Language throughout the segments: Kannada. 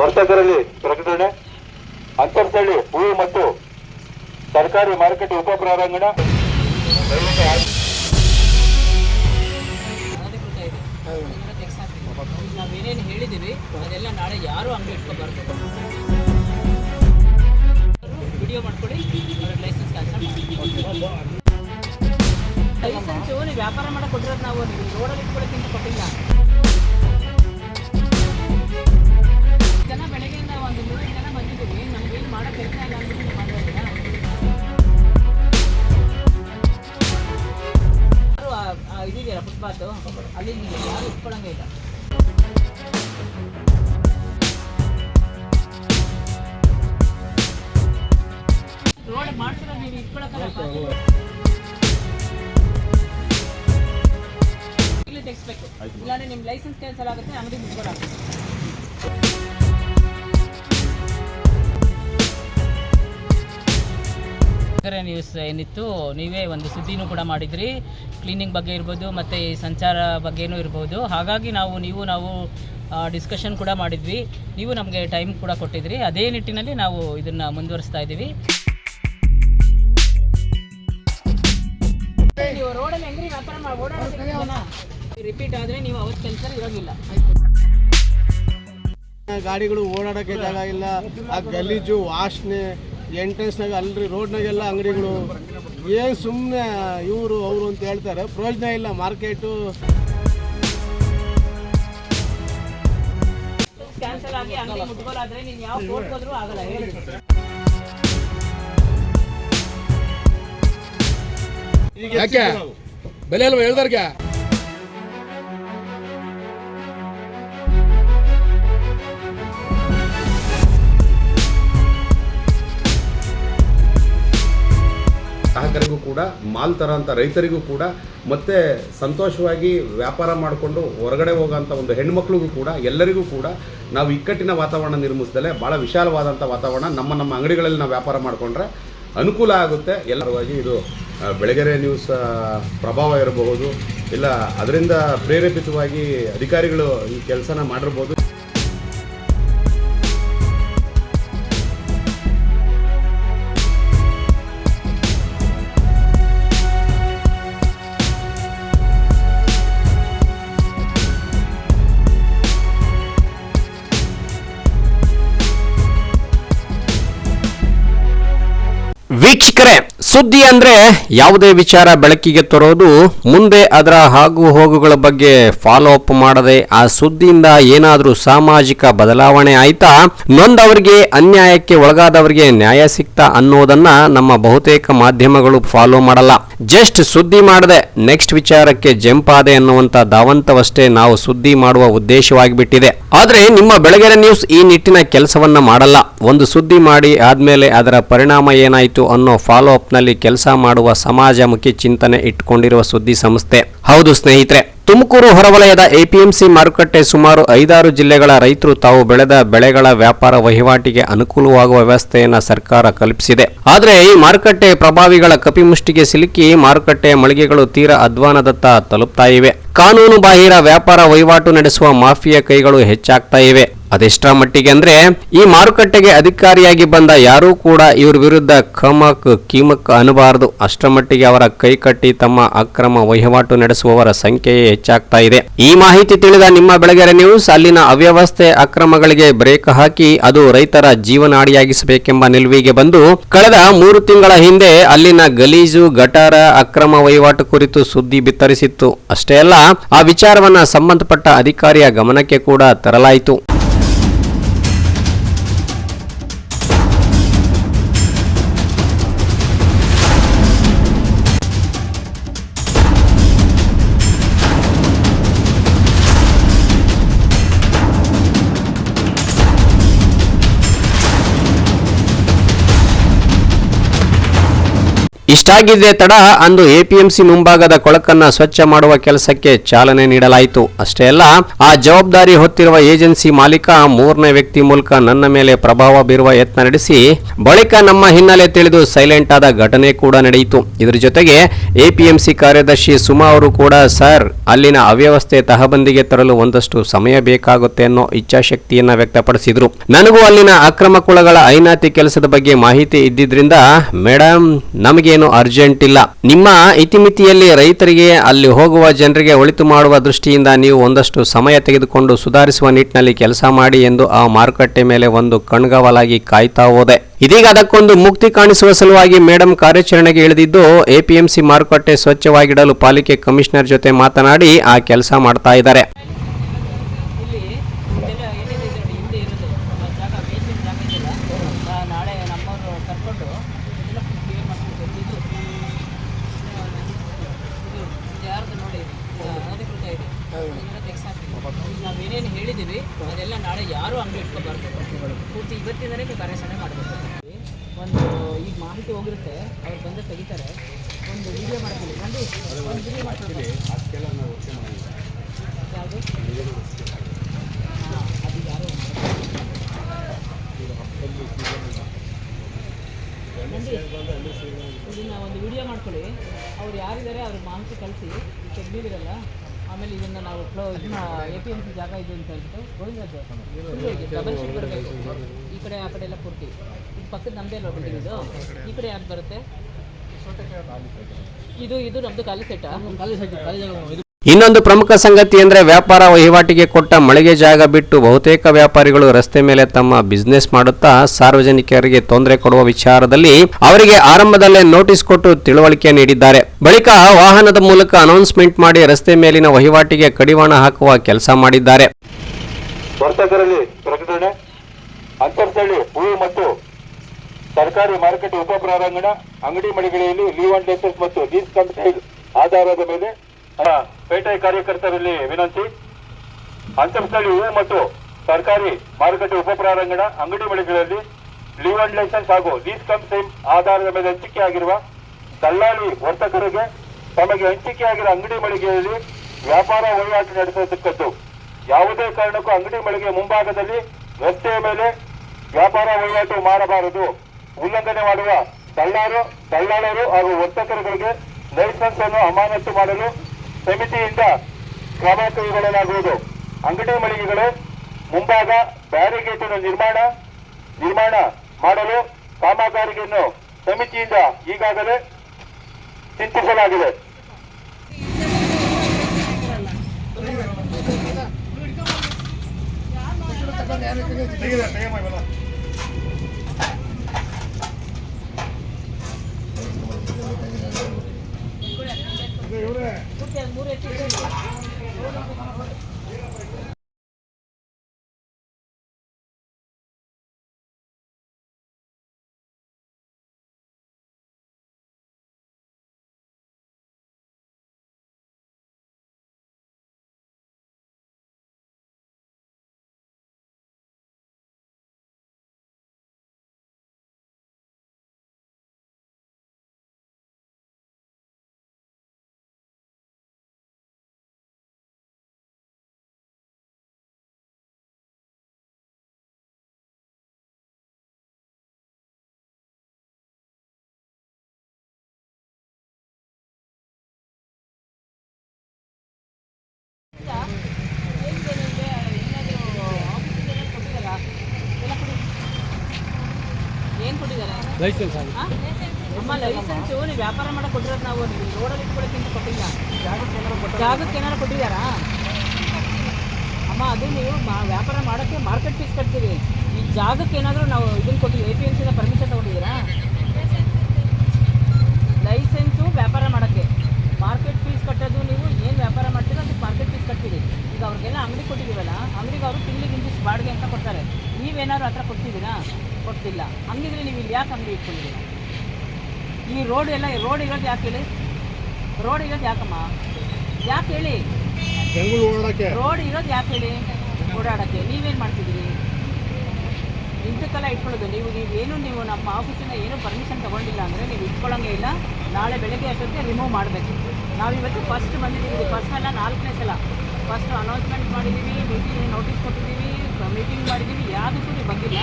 ವರ್ತಕರಲ್ಲಿ ಪ್ರಕಟಣೆ ಅಂತರ್ಜಳ್ಳಿ ಹೂವು ಮತ್ತು ಸರ್ಕಾರಿ ಮಾರುಕಟ್ಟೆ ಉಪ ಪ್ರಾರಂಭಣ. ನಾವೇನೇನು ಹೇಳಿದ್ದೀವಿ, ಅದೆಲ್ಲ ನಾಳೆ ಯಾರು ಅಂಗಡಿ ಇಟ್ಕೋಬಾರ್ದು ವಿಡಿಯೋ ಮಾಡ್ಕೊಳ್ಳಿ ಲೈಸೆನ್ಸ್ ಕ್ಯಾನ್ಸಲ್ ಲೈಸೆನ್ಸು ನೀವು ವ್ಯಾಪಾರ ಮಾಡಕ್ಕೆ ಕೊಟ್ಟಿರೋದು ನೀವು ರೋಡಲ್ಲಿ ಇಟ್ಕೊಳ್ಳೋಕ್ಕಿಂತ ಕೊಟ್ಟಿಲ್ಲ. ಒಂದು ಮೂರು ಜನ ಬಂದಿದ್ದೀವಿ ನಮಗೇನು ಮಾಡೋ ಕೆಲಸ ಇಲ್ಲ ಅಂದ್ಬಿಟ್ಟು ಮಾಡೋದಿಲ್ಲ ಯಾರು ಇದಿದೆಯಲ್ಲ ಫುಟ್ಪಾತು ಅಲ್ಲಿ ಯಾರು ಇಟ್ಕೊಳ್ಳಂಗೆ ಇಲ್ಲ. ರೋಡ್ ಮಾಡ್ತಿರೋ ನೀವು ಇಟ್ಕೊಳಕ್ಕಲ್ಲಪ್ಪ ಇಲ್ಲಿ ತೆಗಿಸ್ಬೇಕು. ಇಲ್ಲಾಂದ್ರೆ ನಿಮ್ಮ ಲೈಸೆನ್ಸ್ ಕ್ಯಾನ್ಸಲ್ ಆಗುತ್ತೆ ಅಂಗಡಿ ಮುಚ್ಕೊಡಾಗುತ್ತೆ ನಗರ ನ್ಯೂಸ್ ಏನಿತ್ತು ನೀವೇ ಒಂದು ಸುದ್ದಿನೂ ಕೂಡ ಮಾಡಿದ್ರಿ. ಕ್ಲೀನಿಂಗ್ ಬಗ್ಗೆ ಇರ್ಬೋದು ಮತ್ತು ಈ ಸಂಚಾರ ಬಗ್ಗೆನೂ ಇರ್ಬೋದು. ಹಾಗಾಗಿ ನಾವು ನೀವು ನಾವು ಡಿಸ್ಕಷನ್ ಕೂಡ ಮಾಡಿದ್ವಿ. ನೀವು ನಮಗೆ ಟೈಮ್ ಕೂಡ ಕೊಟ್ಟಿದ್ರಿ. ಅದೇ ನಿಟ್ಟಿನಲ್ಲಿ ನಾವು ಇದನ್ನು ಮುಂದುವರಿಸ್ತಾ ಇದ್ದೀವಿ. ರಿಪೀಟ್ ಆದರೆ ನೀವು ಅವತ್ತು ಕೆಲಸ ಇರೋದಿಲ್ಲ. ಗಾಡಿಗಳು ಓಡಾಡಕ್ಕೆ ಜಾಗ ಇಲ್ಲ. ಆ ಗಲೀಜು ವಾಸನೆ ಎಂಟ್ರೆನ್ಸ್ನಾಗ ಅಲ್ರಿ ರೋಡ್ನಾಗೆಲ್ಲ ಅಂಗಡಿಗಳು. ಏನು ಸುಮ್ಮನೆ ಇವರು ಅವರು ಅಂತ ಹೇಳ್ತಾರೆ. ಪ್ರಯೋಜನ ಇಲ್ಲ ಮಾರ್ಕೆಟು. ಕ್ಯಾನ್ಸಲ್ ಆಗಿ ಅಂಗಡಿ ಮುಟ್ಗೋಲಾದ್ರೆ ನೀನು ಯಾವ ಕೋರ್ಟ್ ಹೋದ್ರೂ ಆಗಲ್ಲ ಹೇಳಿ. ಈಗ ಯಾಕೆ? ಬೆಲೆ ಅಲ್ವಾ ಹೇಳ್ದಾರ್ಗೆ? ಗ್ರಾಹಕರಿಗೂ ಕೂಡ, ಮಾಲ್ ತರೋಂಥ ರೈತರಿಗೂ ಕೂಡ, ಮತ್ತು ಸಂತೋಷವಾಗಿ ವ್ಯಾಪಾರ ಮಾಡಿಕೊಂಡು ಹೊರಗಡೆ ಹೋಗೋಂಥ ಒಂದು ಹೆಣ್ಮಕ್ಳಿಗೂ ಕೂಡ, ಎಲ್ಲರಿಗೂ ಕೂಡ ನಾವು ಇಕ್ಕಟ್ಟಿನ ವಾತಾವರಣ ನಿರ್ಮಿಸ್ದಲೇ ಭಾಳ ವಿಶಾಲವಾದಂಥ ವಾತಾವರಣ ನಮ್ಮ ನಮ್ಮ ಅಂಗಡಿಗಳಲ್ಲಿ ನಾವು ವ್ಯಾಪಾರ ಮಾಡಿಕೊಂಡ್ರೆ ಅನುಕೂಲ ಆಗುತ್ತೆ. ಎಲ್ಲರವಾಗಿ ಇದು ಬೆಳಗೆರೆ ನ್ಯೂಸ್ ಪ್ರಭಾವ ಇರಬಹುದು. ಇಲ್ಲ, ಅದರಿಂದ ಪ್ರೇರೇಪಿತವಾಗಿ ಅಧಿಕಾರಿಗಳು ಈ ಕೆಲಸನ ಮಾಡಿರ್ಬೋದು. ವೀಕ್ಷಕರೇ ಸುದ್ದಿ ಅಂದ್ರೆ ಯಾವುದೇ ವಿಚಾರ ಬೆಳಕಿಗೆ ತರೋದು, ಮುಂದೆ ಅದರ ಆಗು ಹೋಗುಗಳ ಬಗ್ಗೆ ಫಾಲೋ ಅಪ್ ಮಾಡದೆ ಆ ಸುದ್ದಿಯಿಂದ ಏನಾದರೂ ಸಾಮಾಜಿಕ ಬದಲಾವಣೆ ಆಯ್ತಾ? ನೊಂದವರಿಗೆ, ಅನ್ಯಾಯಕ್ಕೆ ಒಳಗಾದವರಿಗೆ ನ್ಯಾಯ ಸಿಕ್ತಾ ಅನ್ನೋದನ್ನ ನಮ್ಮ ಬಹುತೇಕ ಮಾಧ್ಯಮಗಳು ಫಾಲೋ ಮಾಡಲ್ಲ. ಜಸ್ಟ್ ಸುದ್ದಿ ಮಾಡದೆ ನೆಕ್ಸ್ಟ್ ವಿಚಾರಕ್ಕೆ ಜಂಪ್ ಆದೆ ಅನ್ನುವಂತ ದಾವಂತವಷ್ಟೇ ನಾವು ಸುದ್ದಿ ಮಾಡುವ ಉದ್ದೇಶವಾಗಿಬಿಟ್ಟಿದೆ. ಆದ್ರೆ ನಿಮ್ಮ ಬೆಳಗೆರೆ ನ್ಯೂಸ್ ಈ ನಿಟ್ಟಿನ ಕೆಲಸವನ್ನ ಮಾಡಲ್ಲ. ಒಂದು ಸುದ್ದಿ ಮಾಡಿ ಆದ್ಮೇಲೆ ಅದರ ಪರಿಣಾಮ ಏನಾಯ್ತು ಅನ್ನೋ ಫಾಲೋ ಅಪ್ ನಲ್ಲಿ ಕೆಲಸ ಮಾಡುವ ಸಮಾಜಮುಖಿ ಚಿಂತನೆ ಇಟ್ಕೊಂಡಿರುವ ಸುದ್ದಿ ಸಂಸ್ಥೆ. ಹೌದು ಸ್ನೇಹಿತರೆ, ತುಮಕೂರು ಹೊರವಲಯದ ಎಪಿಎಂಸಿ ಮಾರುಕಟ್ಟೆ ಸುಮಾರು ಐದಾರು ಜಿಲ್ಲೆಗಳ ರೈತರು ತಾವು ಬೆಳೆದ ಬೆಳೆಗಳ ವ್ಯಾಪಾರ ವಹಿವಾಟಿಗೆ ಅನುಕೂಲವಾಗುವ ವ್ಯವಸ್ಥೆಯನ್ನು ಸರ್ಕಾರ ಕಲ್ಪಿಸಿದೆ. ಆದರೆ ಈ ಮಾರುಕಟ್ಟೆ ಪ್ರಭಾವಿಗಳ ಕಪಿಮುಷ್ಟಿಗೆ ಸಿಲುಕಿ ಮಾರುಕಟ್ಟೆ ಮಳಿಗೆಗಳು ತೀರಾ ಅಧ್ವಾನದತ್ತ ತಲುಪ್ತಾ ಇವೆ. ಕಾನೂನು ಬಾಹಿರ ವ್ಯಾಪಾರ ವಹಿವಾಟು ನಡೆಸುವ ಮಾಫಿಯಾ ಕೈಗಳು ಹೆಚ್ಚಾಗ್ತಾ ಇವೆ. ಅದೆಷ್ಟರ ಮಟ್ಟಿಗೆ ಅಂದ್ರೆ, ಈ ಮಾರುಕಟ್ಟೆಗೆ ಅಧಿಕಾರಿಯಾಗಿ ಬಂದ ಯಾರೂ ಕೂಡ ಇವ್ರ ವಿರುದ್ಧ ಕಮಕ್ ಕಿಮಕ್ ಅನ್ನಬಾರದು ಅಷ್ಟರ ಮಟ್ಟಿಗೆ ಅವರ ಕೈ ಕಟ್ಟಿ ತಮ್ಮ ಅಕ್ರಮ ವಹಿವಾಟು ನಡೆಸುವವರ ಸಂಖ್ಯೆಯೇ ಹೆಚ್ಚಾಗ್ತಾ ಇದೆ. ಈ ಮಾಹಿತಿ ತಿಳಿದ ನಿಮ್ಮ ಬೆಳಗೆರೆ ನ್ಯೂಸ್, ಅಲ್ಲಿನ ಅವ್ಯವಸ್ಥೆ, ಅಕ್ರಮಗಳಿಗೆ ಬ್ರೇಕ್ ಹಾಕಿ ಅದು ರೈತರ ಜೀವನಾಡಿಯಾಗಿಸಬೇಕೆಂಬ ನಿಲುವಿಗೆ ಬಂದು, ಕಳೆದ ಮೂರು ತಿಂಗಳ ಹಿಂದೆ ಅಲ್ಲಿನ ಗಲೀಜು, ಗಟಾರ, ಅಕ್ರಮ ವಹಿವಾಟು ಕುರಿತು ಸುದ್ದಿ ಬಿತ್ತರಿಸಿತ್ತು. ಅಷ್ಟೇ ಅಲ್ಲ, ಆ ವಿಚಾರವನ್ನ ಸಂಬಂಧಪಟ್ಟ ಅಧಿಕಾರಿಯ ಗಮನಕ್ಕೆ ಕೂಡ ತರಲಾಯಿತು. ಇಷ್ಟಾಗಿದ್ದೇ ತಡ ಅಂದು ಎಪಿಎಂಸಿ ಮುಂಭಾಗದ ಕೊಳಕನ್ನ ಸ್ವಚ್ಛ ಮಾಡುವ ಕೆಲಸಕ್ಕೆ ಚಾಲನೆ ನೀಡಲಾಯಿತು. ಅಷ್ಟೇ ಅಲ್ಲ, ಆ ಜವಾಬ್ದಾರಿ ಹೊತ್ತಿರುವ ಏಜೆನ್ಸಿ ಮಾಲೀಕ ಮೂರನೇ ವ್ಯಕ್ತಿ ಮೂಲಕ ನನ್ನ ಮೇಲೆ ಪ್ರಭಾವ ಬೀರುವ ಯತ್ನ ನಡೆಸಿ, ಬಳಿಕ ನಮ್ಮ ಹಿನ್ನೆಲೆ ತಿಳಿದು ಸೈಲೆಂಟ್ ಆದ ಘಟನೆ ಕೂಡ ನಡೆಯಿತು. ಇದರ ಜೊತೆಗೆ ಎಪಿಎಂಸಿ ಕಾರ್ಯದರ್ಶಿ ಸುಮಾ ಅವರು ಕೂಡ, ಸರ್, ಅಲ್ಲಿನ ಅವ್ಯವಸ್ಥೆ ತಹಬಂದಿಗೆ ತರಲು ಒಂದಷ್ಟು ಸಮಯ ಬೇಕಾಗುತ್ತೆ ಅನ್ನೋ ಇಚ್ಛಾಶಕ್ತಿಯನ್ನ ವ್ಯಕ್ತಪಡಿಸಿದ್ರು. ನನಗೂ ಅಲ್ಲಿನ ಅಕ್ರಮ ಕುಳಗಳ ಐನಾತಿ ಕೆಲಸದ ಬಗ್ಗೆ ಮಾಹಿತಿ ಇದ್ದಿದ್ರಿಂದ ಮೇಡಮ್ ನಮಗೇನು ಅರ್ಜೆಂಟ್ ಇಲ್ಲ. ನಿಮ್ಮ ಇತಿಮಿತಿಯಲ್ಲಿ ರೈತರಿಗೆ ಅಲ್ಲಿ ಹೋಗುವ ಜನರಿಗೆ ಒಳಿತು ಮಾಡುವ ದೃಷ್ಟಿಯಿಂದ ನೀವು ಒಂದಷ್ಟು ಸಮಯ ತೆಗೆದುಕೊಂಡು ಸುಧಾರಿಸುವ ನಿಟ್ಟಿನಲ್ಲಿ ಕೆಲಸ ಮಾಡಿ ಎಂದು ಆ ಮಾರುಕಟ್ಟೆ ಮೇಲೆ ಒಂದು ಕಣ್ಗಾವಲಾಗಿ ಕಾಯ್ತಾ ಹೋದೆ. ಇದೀಗ ಅದಕ್ಕೊಂದು ಮುಕ್ತಿ ಕಾಣಿಸುವ ಸಲುವಾಗಿ ಮೇಡಮ್ ಕಾರ್ಯಾಚರಣೆಗೆ ಇಳಿದಿದ್ದು, ಎಪಿಎಂಸಿ ಮಾರುಕಟ್ಟೆ ಸ್ವಚ್ಛವಾಗಿಡಲು ಪಾಲಿಕೆ ಕಮಿಷನರ್ ಜೊತೆ ಮಾತನಾಡಿ ಆ ಕೆಲಸ ಮಾಡ್ತಾ ಇದ್ದಾರೆ ಇಲ್ಲಿ ಇದೆಲ್ಲ ಏನಿದೆ ಇದು ನೋಡಿ ಹಿಂದೆ ಇರೋದು ಆ ಜಾಗ ಬೇಸಿನ ಜಾಗ ಇದೆಯಲ್ಲ ಆ, ನಾಳೆ ನಮ್ಮವರು ಕರ್ಕೊಂಡು ಇದೆಲ್ಲ ಕ್ಲಿಯರ್ ಮಾಡ್ಕೊಂಡು ಇದು ಇದು ಯಾರ್ದು ನೋಡಿ ಆ, ಅಧಿಕೃತ ಇದೆ ಇದೆಲ್ಲ ತೆಗ್ಸಾಕ್ತೀವಿ ನಾವೇನೇನು ಹೇಳಿದ್ದೀವಿ ಅದೆಲ್ಲ ನಾಳೆ ಯಾರೂ ಅಂಗಡಿ ಇಟ್ಕೋಬಾರ್ದು ಪೂರ್ತಿ ಇವತ್ತಿಂದಲೇ ನೀವು ಕಾರ್ಯಾಚರಣೆ ಮಾಡಬೇಕು ಒಂದು ಈಗ ಮಾಹಿತಿ ಹೋಗಿರುತ್ತೆ ಅವ್ರು ಬಂದು ತೆಗಿತಾರೆ ಒಂದು ವಿಡಿಯೋ ಮಾಡ್ತೀವಿ ನೋಡಿ ಒಂದು ವಿಡಿಯೋ ಮಾಡ್ತೀವಿ ಯಾವುದು ಹಾಂ ಅದು ಯಾರು ಇದನ್ನ ಒಂದು ವಿಡಿಯೋ ಮಾಡ್ಕೊಳ್ಳಿ ಅವ್ರು ಯಾರಿದ್ದಾರೆ ಅವ್ರ ಮಾಹಿತಿ ಕಳಿಸಿ ತೆಗ್ದಿದ್ದೀರಲ್ಲ ಆಮೇಲೆ ಇದನ್ನು ನಾವು ಫ್ಲೋ ಇದನ್ನ ಎ ಪಿ ಎಂ ಸಿ ಜಾಗ ಇದು ಅಂತ ಹೇಳ್ಬಿಟ್ಟು ಗೋವಿಂದದ್ದು ಡಬಲ್ ಶೀಟ್ ಬರಬೇಕು ಈ ಕಡೆ ಆ ಕಡೆ ಎಲ್ಲ ಪೂರ್ತಿ ಇದು ಪಕ್ಕದ ನಮ್ಮದೇ ಅಲ್ವಾ ಬಿಲ್ಡಿಂಗ್ ಇದು ಈ ಕಡೆ ಯಾರು ಬರುತ್ತೆ? ಇದು ಇದು ನಮ್ದು ಖಾಲಿ ಸೆಟ್ಟಾ ಖಾಲಿ ಸೆಟ್ ಖಾಲಿ ಜಾಗ ಇನ್ನೊಂದು ಪ್ರಮುಖ ಸಂಗತಿ ಅಂದ್ರೆ ವ್ಯಾಪಾರ ವಹಿವಾಟಿಗೆ ಕೊಟ್ಟ ಮಳಿಗೆ ಜಾಗ ಬಿಟ್ಟು ಬಹುತೇಕ ವ್ಯಾಪಾರಿಗಳು ರಸ್ತೆ ಮೇಲೆ ತಮ್ಮ ಬಿಸ್ನೆಸ್ ಮಾಡುತ್ತಾ ಸಾರ್ವಜನಿಕರಿಗೆ ತೊಂದರೆ ಕೊಡುವ ವಿಚಾರದಲ್ಲಿ ಅವರಿಗೆ ಆರಂಭದಲ್ಲೇ ನೋಟಿಸ್ ಕೊಟ್ಟು ತಿಳುವಳಿಕೆ ನೀಡಿದ್ದಾರೆ. ಬಳಿಕ ವಾಹನದ ಮೂಲಕ ಅನೌನ್ಸ್ಮೆಂಟ್ ಮಾಡಿ ರಸ್ತೆ ಮೇಲಿನ ವಹಿವಾಟಿಗೆ ಕಡಿವಾಣ ಹಾಕುವ ಕೆಲಸ ಮಾಡಿದ್ದಾರೆ ವರ್ತಕರಲ್ಲಿ ಪ್ರಕಟಣೆ ಅಂತರ್ಸ್ಥಳೀಯ ಹೂವು ಮತ್ತು ಸರ್ಕಾರಿ ಮಾರುಕಟ್ಟೆ ಉಪ ಪ್ರಾರಂಗಣ, ಅಂಗಡಿ ಮಳಿಗೆಗಳಲ್ಲಿ ಲೀವ್ ಅಂಡ್ ಲೈಸೆನ್ಸ್ ಮತ್ತು ಲೀಸ್ ಕಾಂಟ್ರಾಕ್ಟ್ ಆಧಾರದ ಮೇಲೆ. ಪೇಟೆ ಕಾರ್ಯಕರ್ತರಲ್ಲಿ ವಿನಂತಿ. ಅಂತರ್ಸ್ಥಳೀಯ ಹೂವು ಮತ್ತು ಸರ್ಕಾರಿ ಮಾರುಕಟ್ಟೆ ಉಪ ಪ್ರಾರಂಗಣ, ಅಂಗಡಿ ಮಳಿಗೆಗಳಲ್ಲಿ ಲೀವ್ ಅಂಡ್ ಲೈಸೆನ್ಸ್ ಹಾಗೂ ಲೀಸ್ ಕಂಪ್ಲೈ ಆಧಾರದ ಮೇಲೆ ಹಂಚಿಕೆ ಆಗಿರುವ ದಲ್ಲಾಳಿ ವರ್ತಕರಿಗೆ ತಮಗೆ ಹಂಚಿಕೆಯಾಗಿರುವ ಅಂಗಡಿ ಮಳಿಗೆಯಲ್ಲಿ ವ್ಯಾಪಾರ ವಹಿವಾಟು ನಡೆಸತಕ್ಕದ್ದು. ಯಾವುದೇ ಕಾರಣಕ್ಕೂ ಅಂಗಡಿ ಮಳಿಗೆ ಮುಂಭಾಗದಲ್ಲಿ ರಸ್ತೆಯ ಮೇಲೆ ವ್ಯಾಪಾರ ವಹಿವಾಟು ಮಾಡಬಾರದು. ಉಲ್ಲಂಘನೆ ಮಾಡುವ ದಳ್ಳಾರು ದಳ್ಳಾಳರು ಹಾಗೂ ವರ್ತಕರುಗಳಿಗೆ ಲೈಸೆನ್ಸ್ ಅನ್ನು ಅಮಾನತು ಮಾಡಲು ಸಮಿತಿಯಿಂದ ಕ್ರಮ ಕೈಗೊಳ್ಳಲಾಗುವುದು. ಅಂಗಡಿ ಮಳಿಗೆಗಳು, ಮುಂಭಾಗ ಬ್ಯಾರಿಗೇಟ್ ನಿರ್ಮಾಣ ನಿರ್ಮಾಣ ಮಾಡಲು ಕಾಮಗಾರಿಯನ್ನು ಸಮಿತಿಯಿಂದ ಈಗಾಗಲೇ ಚಿಂತಿಸಲಾಗಿದೆ. ಮೂರು ಲೈಸೆನ್ಸ್ ಆಗಿ ಅಮ್ಮ ಲೈಸೆನ್ಸು ನೀವು ವ್ಯಾಪಾರ ಮಾಡಕ್ಕೆ ಕೊಟ್ಟಿರೋದು ನಾವು ನೀವು ರೋಡಲ್ಲಿ ಇಟ್ಕೊಳ್ಳೋಕ್ಕಿಂತ ಕೊಟ್ಟಿಲ್ಲ. ಜಾಗಕ್ಕೆ ಏನಾರು ಕೊಟ್ಟಿದ್ದಾರಾ? ಅಮ್ಮ ಅದು ನೀವು ಮಾ- ವ್ಯಾಪಾರ ಮಾಡೋಕ್ಕೆ ಮಾರ್ಕೆಟ್ ಫೀಸ್ ಕಟ್ತೀವಿ ಈ ಜಾಗಕ್ಕೆ ಏನಾದರೂ ನಾವು ಇದನ್ನು ಕೊಟ್ಟಿವಿ ಎ ಪಿ ಎಂ ಸಿನ ಪರ್ಮಿಷನ್ ತೊಗೊಂಡಿದ್ದೀರಾ ಲೈಸೆನ್ಸು ವ್ಯಾಪಾರ ಮಾಡೋಕ್ಕೆ ಮಾರ್ಕೆಟ್ ಫೀಸ್ ಕಟ್ಟೋದು ನೀವು ಏನು ವ್ಯಾಪಾರ ಮಾಡ್ತೀರೋ ಅದಕ್ಕೆ ಮಾರ್ಕೆಟ್ ಫೀಸ್ ಕಟ್ತೀರಿ ಈಗ ಅವ್ರಿಗೆಲ್ಲ ಅಂಗಡಿ ಕೊಟ್ಟಿದ್ದೀವಲ್ಲ ಅಂಗಡಿಗೆ ಅವರು ತಿಂಗಳಿಗೆ ಇಂತಿಷ್ಟು ಬಾಡಿಗೆ ಅಂತ ಕೊಡ್ತಾರೆ ನೀವೇನಾದ್ರು ಹತ್ರ ಕೊಡ್ತಿದ್ದೀರಾ ಕೊಡ್ತಿಲ್ಲ ಹಂಗಿದ್ರೆ ನೀವು ಇಲ್ಲಿ ಯಾಕೆ ಅಂಗಡಿ ಇಟ್ಕೊಂಡಿದ್ದೀರಾ ಈ ರೋಡ್ ಎಲ್ಲ ರೋಡ್ ಇರೋದು ಯಾಕೆ ಹೇಳಿ? ರೋಡ್ ಇರೋದು ಯಾಕಮ್ಮ? ಯಾಕೆ ಹೇಳಿ? ರೋಡ್ ಇರೋದು ಯಾಕೆ ಹೇಳಿ? ಓಡಾಡೋಕ್ಕೆ ನೀವೇನು ಮಾಡ್ತಿದ್ದೀರಿ? ಇಂಥಕ್ಕೆಲ್ಲ ಇಟ್ಕೊಳ್ಳೋದು ನೀವು. ನೀವು ಏನು ನೀವು ನಮ್ಮ ಆಫೀಸಿಂದ ಏನು ಪರ್ಮಿಷನ್ ತೊಗೊಂಡಿಲ್ಲ ಅಂದರೆ ನೀವು ಇಟ್ಕೊಳ್ಳೋಂಗೆ ಇಲ್ಲ. ನಾಳೆ ಬೆಳಗ್ಗೆ ಅಷ್ಟೊತ್ತಿಗೆ ರಿಮೂವ್ ಮಾಡಬೇಕು. ನಾವಿವತ್ತು ಫಸ್ಟ್ ಬಂದಿದ್ದೀವಿ. ಫಸ್ಟ್ ಅಲ್ಲ ನಾಲ್ಕನೇ ಸಲ. ಫಸ್ಟ್ ಅನೌನ್ಸ್ಮೆಂಟ್ ಮಾಡಿದ್ದೀವಿ ಮೀಟಿಂಗ್ ನೋಟಿಸ್ ಕೊಟ್ಟಿದ್ದೀವಿ ಮೀಟಿಂಗ್ ಮಾಡಿದ್ದೀವಿ. ಯಾವುದಕ್ಕೂ ನೀವು ಬಂದಿಲ್ಲ.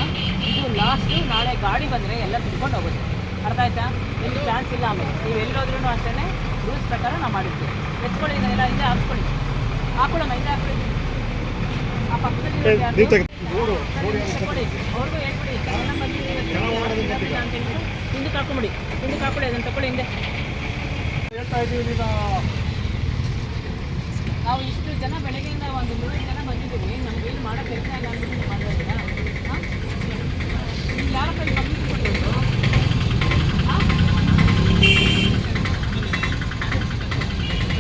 ಇದು ಲಾಸ್ಟು ನಾಳೆ ಗಾಡಿ ಬಂದರೆ ಎಲ್ಲ ತಿಳ್ಕೊಂಡು ಹೋಗುತ್ತೆ. ಅರ್ಥ ಆಯ್ತಾ? ಇಲ್ಲಿ ಚಾನ್ಸ್ ಇಲ್ಲ ಆಮೇಲೆ. ನೀವು ಎಲ್ಲೋದ್ರೂ ಅಷ್ಟೇ ರೂಲ್ಸ್ ಪ್ರಕಾರ ನಾವು ಮಾಡಿರ್ತೀವಿ. ಎತ್ಕೊಳ್ಳಿ ಇದನ್ನೆಲ್ಲ ಹಿಂದೆ ಹಾಕ್ಸ್ಕೊಳ್ಳಿ. ಹಾಕೊಳ್ಳಮ್ಮ ಹಿಂದೆ ಹಾಕೊಳ್ಳಿ ಆ ಪಕ್ಕದಲ್ಲಿ. ಅವ್ರಿಗೂ ಹೇಳ್ಬಿಡಿ ಬಂದಿದ್ದೀವಿ ಹಿಂದಕ್ಕೆ ಹಾಕೊಂಬಿಡಿ ಹಿಂದಕ್ಕೆ ಹಾಕೊಳ್ಳಿ ಅದನ್ನು ತಗೊಳ್ಳಿ ಹಿಂದೆ. ನಾವು ಇಷ್ಟು ಜನ ಬೆಳಗ್ಗೆಯಿಂದ ಒಂದು ನೂರು ಜನ ಬಂದಿದ್ದೀವಿ. ನಮ್ಗೆ ಏನು ಮಾಡೋ ಕೆಲಸ ಇಲ್ಲ ಅಂತ ಮಾಡೋದಿಲ್ಲ ಹಾಂ? ನೀವು ಯಾರ ಕೈ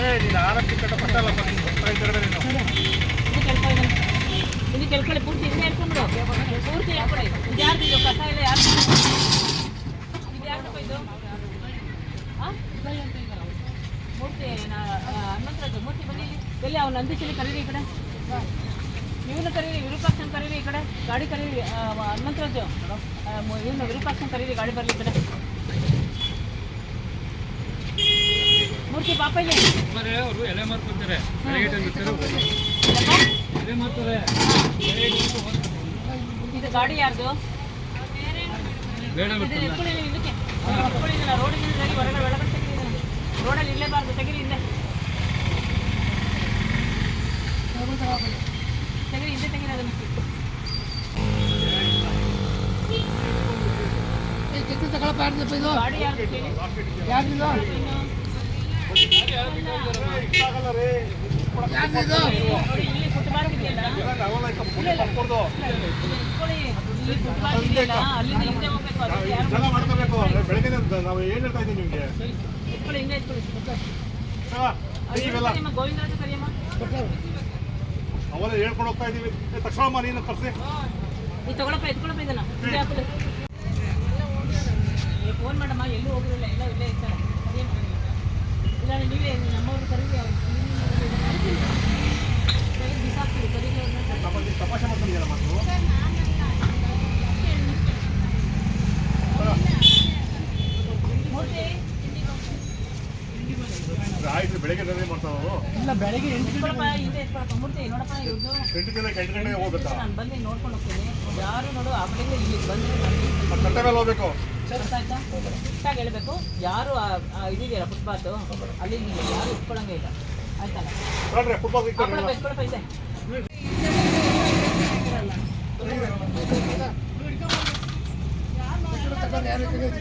ಇದು ಕೆಲ್ಸ ಇದೆ ಇದು ಕೆಲ್ಕೊಳ್ಳಿ ಪೂರ್ತಿ ಹಿಂದೆ ಹೇಳ್ಕೊಂಬಿಡು ಪೂರ್ತಿ ಹೇಳ್ಕೊಳ್ಳಿ ಇದು ಯಾರ್ದು ಕಸ ಇಲ್ಲ ಯಾರು ಇದು? ಯಾರ್ದಪ್ಪ ಇದು? ಮೂರ್ತಿ ಹನುಮಂತರಾಜು ಮೂರ್ತಿ ಬನ್ನಿ. ಎಲ್ಲಿ? ಅವ್ನು ನಂದಿಸಲಿ ಕರೀರಿ ಈ ಕಡೆ. ಇವನು ಕರೀರಿ, ವಿರೂಪಾಕ್ಷನ್ ಕರೀರಿ ಈ ಕಡೆ. ಗಾಡಿ ಕರೀರಿ ಹನುಮಂತರಾಜು ಇವನು ವಿರೂಪಾಕ್ಷನ್ ಕರೀರಿ, ಗಾಡಿ ಬರಲಿ ಈ ಕಡೆ ಮೂರ್ತಿ ಪಾಪ ಇಲ್ಲಿ ಇದು ಗಾಡಿ ಯಾರ್ದು ಇದನ್ನ ಎತ್ಕೊಳ್ಳಿ ನೀವು ಇದಕ್ಕೆ ಎತ್ಕೊಳ್ಳಿ ಇದನ್ನ ರೋಡಿಗೆ ಯಾರು ಹೊರಗಡೆ ಒಳಗಡೆ ತೆಗಿ ಇದನ್ನ. ರೋಡಲ್ಲಿ ಇರಲೇಬಾರ್ದು ತೆಗಿರಿ ಹಿಂದೆ. ತೆಗಿರಿ ಹಿಂದೆ ತೆಗಿರಿ ಅದನ್ನು. ಗಾಡಿ ಯಾರ್ದು ಕೇಳಿ? ಯಾರು ಬೆಳಗ್ಗೆ ನಾವು ಏನು ಹೇಳ್ತಾ ಇದ್ದೀವಿ ನಿಮಗೆ ಅವೆಲ್ಲ ಹೇಳ್ಕೊಂಡು ಹೋಗ್ತಾ ಇದೀವಿ ತಕ್ಷಣ ನೀನು ಕರ್ಸಿ ತಗೊಳಪ್ಪ ಎತ್ಕೊಳಪ್ಪ ಇದನ್ನ ಫೋನ್ ಮಾಡಮ್ಮ ಎಲ್ಲೂ ಹೋಗಿರಲ್ಲ ಎಲ್ಲ ಇಲ್ಲೇ ಇರ್ತಾರೆ ಅದೇನು ಇಲ್ಲ ನೀವೇ ನಮ್ಮವ್ರು ಕರೀರಿ ಅವ್ರು ತೆಗೆದು ಬಿಸಾಕ್ತೀವಿ ಕರೀರಿ ಅವ್ರನ್ನ ತಪಾಸೆ ಮಾಡ್ಕೊಂಡಿದ್ದೀರ ಮತ್ತು ಮೂರ್ತಿ ಆಯ್ತು ಬೆಳಗ್ಗೆ ಮಾಡ್ತಾವೆ ಎತ್ಕೊಳಪ್ಪ ಹಿಂದೆ ಮೂರ್ತಿ ನೋಡಪ್ಪ ಇವ್ರದ್ದು ಎಂಟು ದಿನಕ್ಕೆ ಎಂಟು ಗಂಟೆಗೆ ಹೋಗ್ಬೇಕಾ? ನಾನು ಬಂದು ನೋಡ್ಕೊಂಡು ಹೋಗ್ತೀನಿ. ಯಾರು ನೋಡು ಆ ಬೆಳಗ್ಗೆ ಇಲ್ಲಿ ಬಂದು ಕಟ್ಟೆ ಮೇಲೆ ಹೋಗ್ಬೇಕು. ಆಯ್ತಾ ಕರೆಕ್ಟಾಗಿ ಹೇಳ್ಬೇಕು. ಯಾರು ಇದಿದೆಯಲ್ಲ ಫುಟ್ಪಾತು ಅಲ್ಲಿ ಯಾರು ಇಟ್ಕೊಳಂಗೆ ಇಲ್ಲ. ಆಯ್ತಲ್ಲ ಮೂರು ಫುಟ್ಬಾಲ್ ಹಾಕೊಳಪ್ಪ ಎತ್ಕೊಳಪ್ಪ ಇದೆ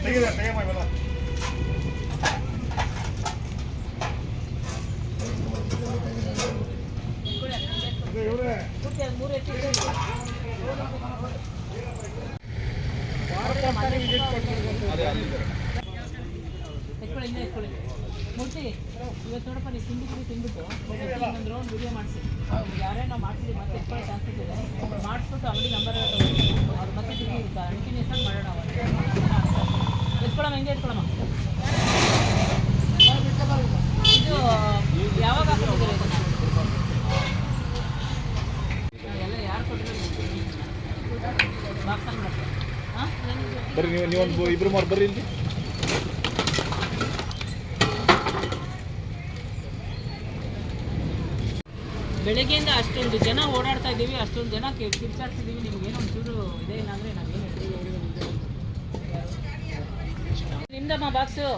ತೆಗಿದೆ ಟೈಮ್ ಇವೆಲ್ಲ ಇವರೇ ಪೂರ್ತಿ ಅದು ಮೂರು ಎತ್ತಿ ಇದೆ. ಎತ್ಕೊಳ್ಳಿ ಹಿಂದೆ ಎತ್ಕೊಳ್ಳಿ ಮೂರ್ತಿ ಇವತ್ತು ನೋಡಪ್ಪ ನೀವು ತಿಂಡಿ ತಿಂಡಿ ತಿಂದ್ಬಿಟ್ಟು ಒಂದು ರೌಂಡ್ ವಿಡಿಯೋ ಮಾಡಿಸಿ ನಾವು ಮಾಡ್ತೀವಿ ಮತ್ತೆ ಎತ್ಕೊಳ್ಳೋ ಚಾನ್ಸಸ್ ಇದೆ ಮಾಡಿಸ್ಬಿಟ್ಟು ಅಂಗಡಿ ನಂಬರ್ ಅವ್ರು ಮತ್ತೆ ತಿಂಡಿ ಕಂಟಿನ್ಯೂಸ್ ಆಗಿ ಮಾಡೋಣ ಅವ್ರು ಎತ್ಕೊಳ್ಳಮ್ಮ ಹಿಂಗೆ ಎತ್ಕೊಳ್ಳಮ್ಮ ಇದು ಯಾವಾಗ ಹಾಕೊಂಡಿದ್ದೀರಿ ಎಲ್ಲ ಯಾರು ಕೊಟ್ಟಿರೋದು? ಬಾಕ್ಸ್ ಹಂಗೆ ಬರ್ರಿ ನೀವು ನೀವೊಂದು ಇಬ್ರು ಮಾರು ಬರ್ರಿ ಇಲ್ಲಿ. ಬೆಳಗ್ಗೆಯಿಂದ ಅಷ್ಟೊಂದು ಜನ ಓಡಾಡ್ತಾ ಇದ್ದೀವಿ ಅಷ್ಟೊಂದು ಜನ ಕಿರ್ಚಾಡ್ತಿದ್ದೀವಿ. ನಿಮ್ಗೇನೋ ಒಂಚೂರು ಇದೆ ಇಲ್ಲಾಂದ್ರೆ ಅಂದರೆ ನಾವೇನು ನಿಮ್ದಮ್ಮ ಬಾಕ್ಸು